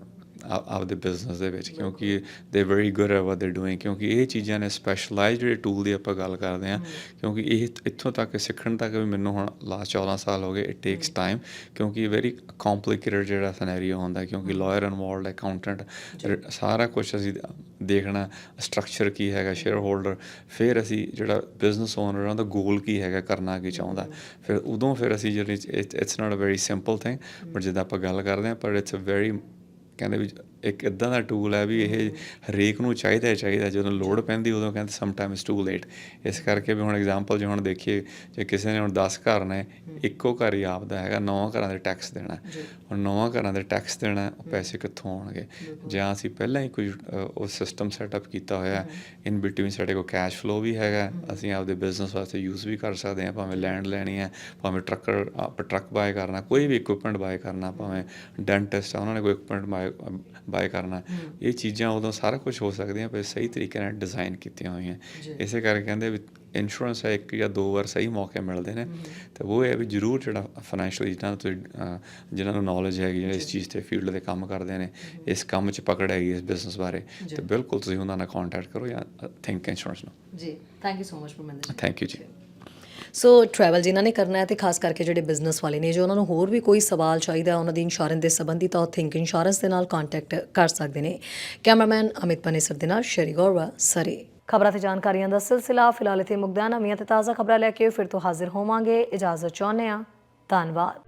ਆਪਦੇ ਬਿਜ਼ਨਸ ਦੇ ਵਿੱਚ ਕਿਉਂਕਿ they very good at what they doing ਕਿਉਂਕਿ ਇਹ ਚੀਜ਼ਾਂ ਨੇ ਸਪੈਸ਼ਲਾਈਜ਼ਡ ਜਿਹੜੇ ਟੂਲ ਦੀ ਆਪਾਂ ਗੱਲ ਕਰਦੇ ਹਾਂ ਕਿਉਂਕਿ ਇਹ ਇੱਥੋਂ ਤੱਕ ਸਿੱਖਣ ਤੱਕ ਵੀ ਮੈਨੂੰ ਹੁਣ ਲਾਸਟ 14 ਸਾਲ ਹੋ ਗਏ ਇਟ ਟੇਕਸ ਟਾਈਮ ਕਿਉਂਕਿ ਵੈਰੀ ਕੰਪਲਿਕੇਟਡ ਜਿਹੜਾ ਸਿਨੈਰੀਓ ਹੁੰਦਾ ਕਿਉਂਕਿ ਲਾਇਰ ਇਨਵੋਲਡ ਅਕਾਊਂਟੈਂਟ ਸਾਰਾ ਕੁਝ ਅਸੀਂ ਦੇਖਣਾ ਸਟਰਕਚਰ ਕੀ ਹੈਗਾ ਸ਼ੇਅਰ ਹੋਲਡਰ ਫਿਰ ਅਸੀਂ ਜਿਹੜਾ ਬਿਜ਼ਨਸ ਓਨਰ ਉਹਦਾ ਗੋਲ ਕੀ ਹੈਗਾ ਕਰਨਾ ਕੀ ਚਾਹੁੰਦਾ। ਫਿਰ ਉਦੋਂ ਫਿਰ ਅਸੀਂ ਜਿਹੜੀ it's not a very simple thing but ਜਦੋਂ ਆਪਾਂ ਗੱਲ ਕਰਦੇ ਹਾਂ ਪਰ ਇਟਸ ਅ ਵੈਰੀ ਕਹਿੰਦੇ ਵੀ ਇੱਕ ਇਦਾਂ ਦਾ ਟੂਲ ਹੈ ਵੀ ਇਹ ਹਰੇਕ ਨੂੰ ਚਾਹੀਦਾ ਹੀ ਚਾਹੀਦਾ ਜਦੋਂ ਲੋੜ ਪੈਂਦੀ ਉਦੋਂ ਕਹਿੰਦੇ ਸਮ ਟਾਈਮਸ ਟੂ ਲੇਟ ਇਸ ਕਰਕੇ ਵੀ ਹੁਣ ਐਗਜ਼ਾਮਪਲ ਜੇ ਹੁਣ ਦੇਖੀਏ ਜੇ ਕਿਸੇ ਨੇ ਹੁਣ 10 ਘਰ ਨੇ ਇੱਕੋ ਘਰ ਹੀ ਆਪਦਾ ਹੈਗਾ 9 ਘਰਾਂ ਦੇ ਟੈਕਸ ਦੇਣਾ। ਹੁਣ 9 ਘਰਾਂ ਦੇ ਟੈਕਸ ਦੇਣਾ ਉਹ ਪੈਸੇ ਕਿੱਥੋਂ ਆਉਣਗੇ? ਜਾਂ ਅਸੀਂ ਪਹਿਲਾਂ ਹੀ ਕੋਈ ਉਹ ਸਿਸਟਮ ਸੈਟਅਪ ਕੀਤਾ ਹੋਇਆ ਇਨ ਬਿਟਵੀਨ ਸਾਡੇ ਕੋਲ ਕੈਸ਼ ਫਲੋ ਵੀ ਹੈਗਾ। ਅਸੀਂ ਆਪਦੇ ਬਿਜ਼ਨਸ ਵਾਸਤੇ ਯੂਜ਼ ਵੀ ਕਰ ਸਕਦੇ ਹਾਂ ਭਾਵੇਂ ਲੈਂਡ ਲੈਣੀ ਹੈ ਭਾਵੇਂ ਟਰੱਕਰ ਆਪਾਂ ਟਰੱਕ ਬਾਏ ਕਰਨਾ ਕੋਈ ਵੀ ਇਕਵਿਪਮੈਂਟ ਬਾਏ ਕਰਨਾ ਭਾਵੇਂ ਡੈਂਟਿਸਟ ਆ ਉਹਨਾਂ ਨੇ ਕੋਈ ਇਕਵਿਪਮੈਂਟ ਬਾਏ ਕਰਨਾ। ਇਹ ਚੀਜ਼ਾਂ ਉਦੋਂ ਸਾਰਾ ਕੁਝ ਹੋ ਸਕਦੀਆਂ ਪਰ ਸਹੀ ਤਰੀਕੇ ਨਾਲ ਡਿਜ਼ਾਈਨ ਕੀਤੀਆਂ ਹੋਈਆਂ। ਇਸੇ ਕਰਕੇ ਕਹਿੰਦੇ ਵੀ ਇੰਸ਼ੋਰੈਂਸ ਹੈ ਇੱਕ ਜਾਂ ਦੋ ਵਾਰ ਸਹੀ ਮੌਕੇ ਮਿਲਦੇ ਨੇ। ਤੇ ਉਹ ਹੈ ਵੀ ਜ਼ਰੂਰ ਜਿਹੜਾ ਫਾਈਨੈਂਸ਼ੀਅਲੀ ਜਿਹਨਾਂ ਨੂੰ ਤੁਸੀਂ ਅਹ, ਜਿਨ੍ਹਾਂ ਨੂੰ ਨੌਲੇਜ ਹੈਗੀ ਇਸ ਚੀਜ਼ ਤੇ ਫੀਲਡ ਦੇ ਕੰਮ ਕਰਦੇ ਨੇ ਇਸ ਕੰਮ 'ਚ ਪਕੜ ਹੈਗੀ ਇਸ ਬਿਜ਼ਨਸ ਬਾਰੇ। ਤੇ ਬਿਲਕੁਲ ਤੁਸੀਂ ਉਹਨਾਂ ਨਾਲ ਕੰਟੈਕਟ ਕਰੋ ਜਾਂ ਥਿੰਕ ਇੰਸ਼ੋਰੈਂਸ ਨੂੰ। ਜੀ। Thank you so much Parminder thank you ਜੀ। ਸੋ ਟਰੈਵਲ ਜਿਨ੍ਹਾਂ ਨੇ ਕਰਨਾ ਹੈ ਤੇ ਖਾਸ ਕਰਕੇ ਜਿਹੜੇ ਬਿਜ਼ਨਸ ਵਾਲੇ ਨੇ, ਜੋ ਉਹਨਾਂ ਨੂੰ ਹੋਰ ਵੀ ਕੋਈ ਸਵਾਲ ਚਾਹੀਦਾ, ਉਹਨਾਂ ਦੀ ਇੰਸ਼ੋਰੈਂਸ ਦੇ ਸੰਬੰਧੀ, ਤਾਂ ਉਹ ਥਿੰਕ ਇੰਸ਼ੋਰੈਂਸ ਦੇ ਨਾਲ ਕੰਟੈਕਟ ਕਰ ਸਕਦੇ ਨੇ। ਕੈਮਰਾਮੈਨ ਅਮਿਤ ਪਨੇਸਰ ਦੇ ਨਾਲ ਸ਼ਰੀ ਗੌਰਵਾ ਸਰੀ। ਖਬਰਾਂ ਤੇ ਜਾਣਕਾਰੀਆਂ ਦਾ ਸਿਲਸਿਲਾ ਫਿਲਹਾਲ ਇਥੇ ਮੁਕਦਾ ਨਵੀਆਂ ਤੇ ਤਾਜ਼ਾ ਖਬਰਾਂ ਲੈ ਕੇ ਫਿਰ ਤੋਂ ਹਾਜ਼ਰ ਹੋਵਾਂਗੇ। ਇਜਾਜ਼ਤ ਚਾਹੁੰਦੇ ਹਾਂ। ਧੰਨਵਾਦ।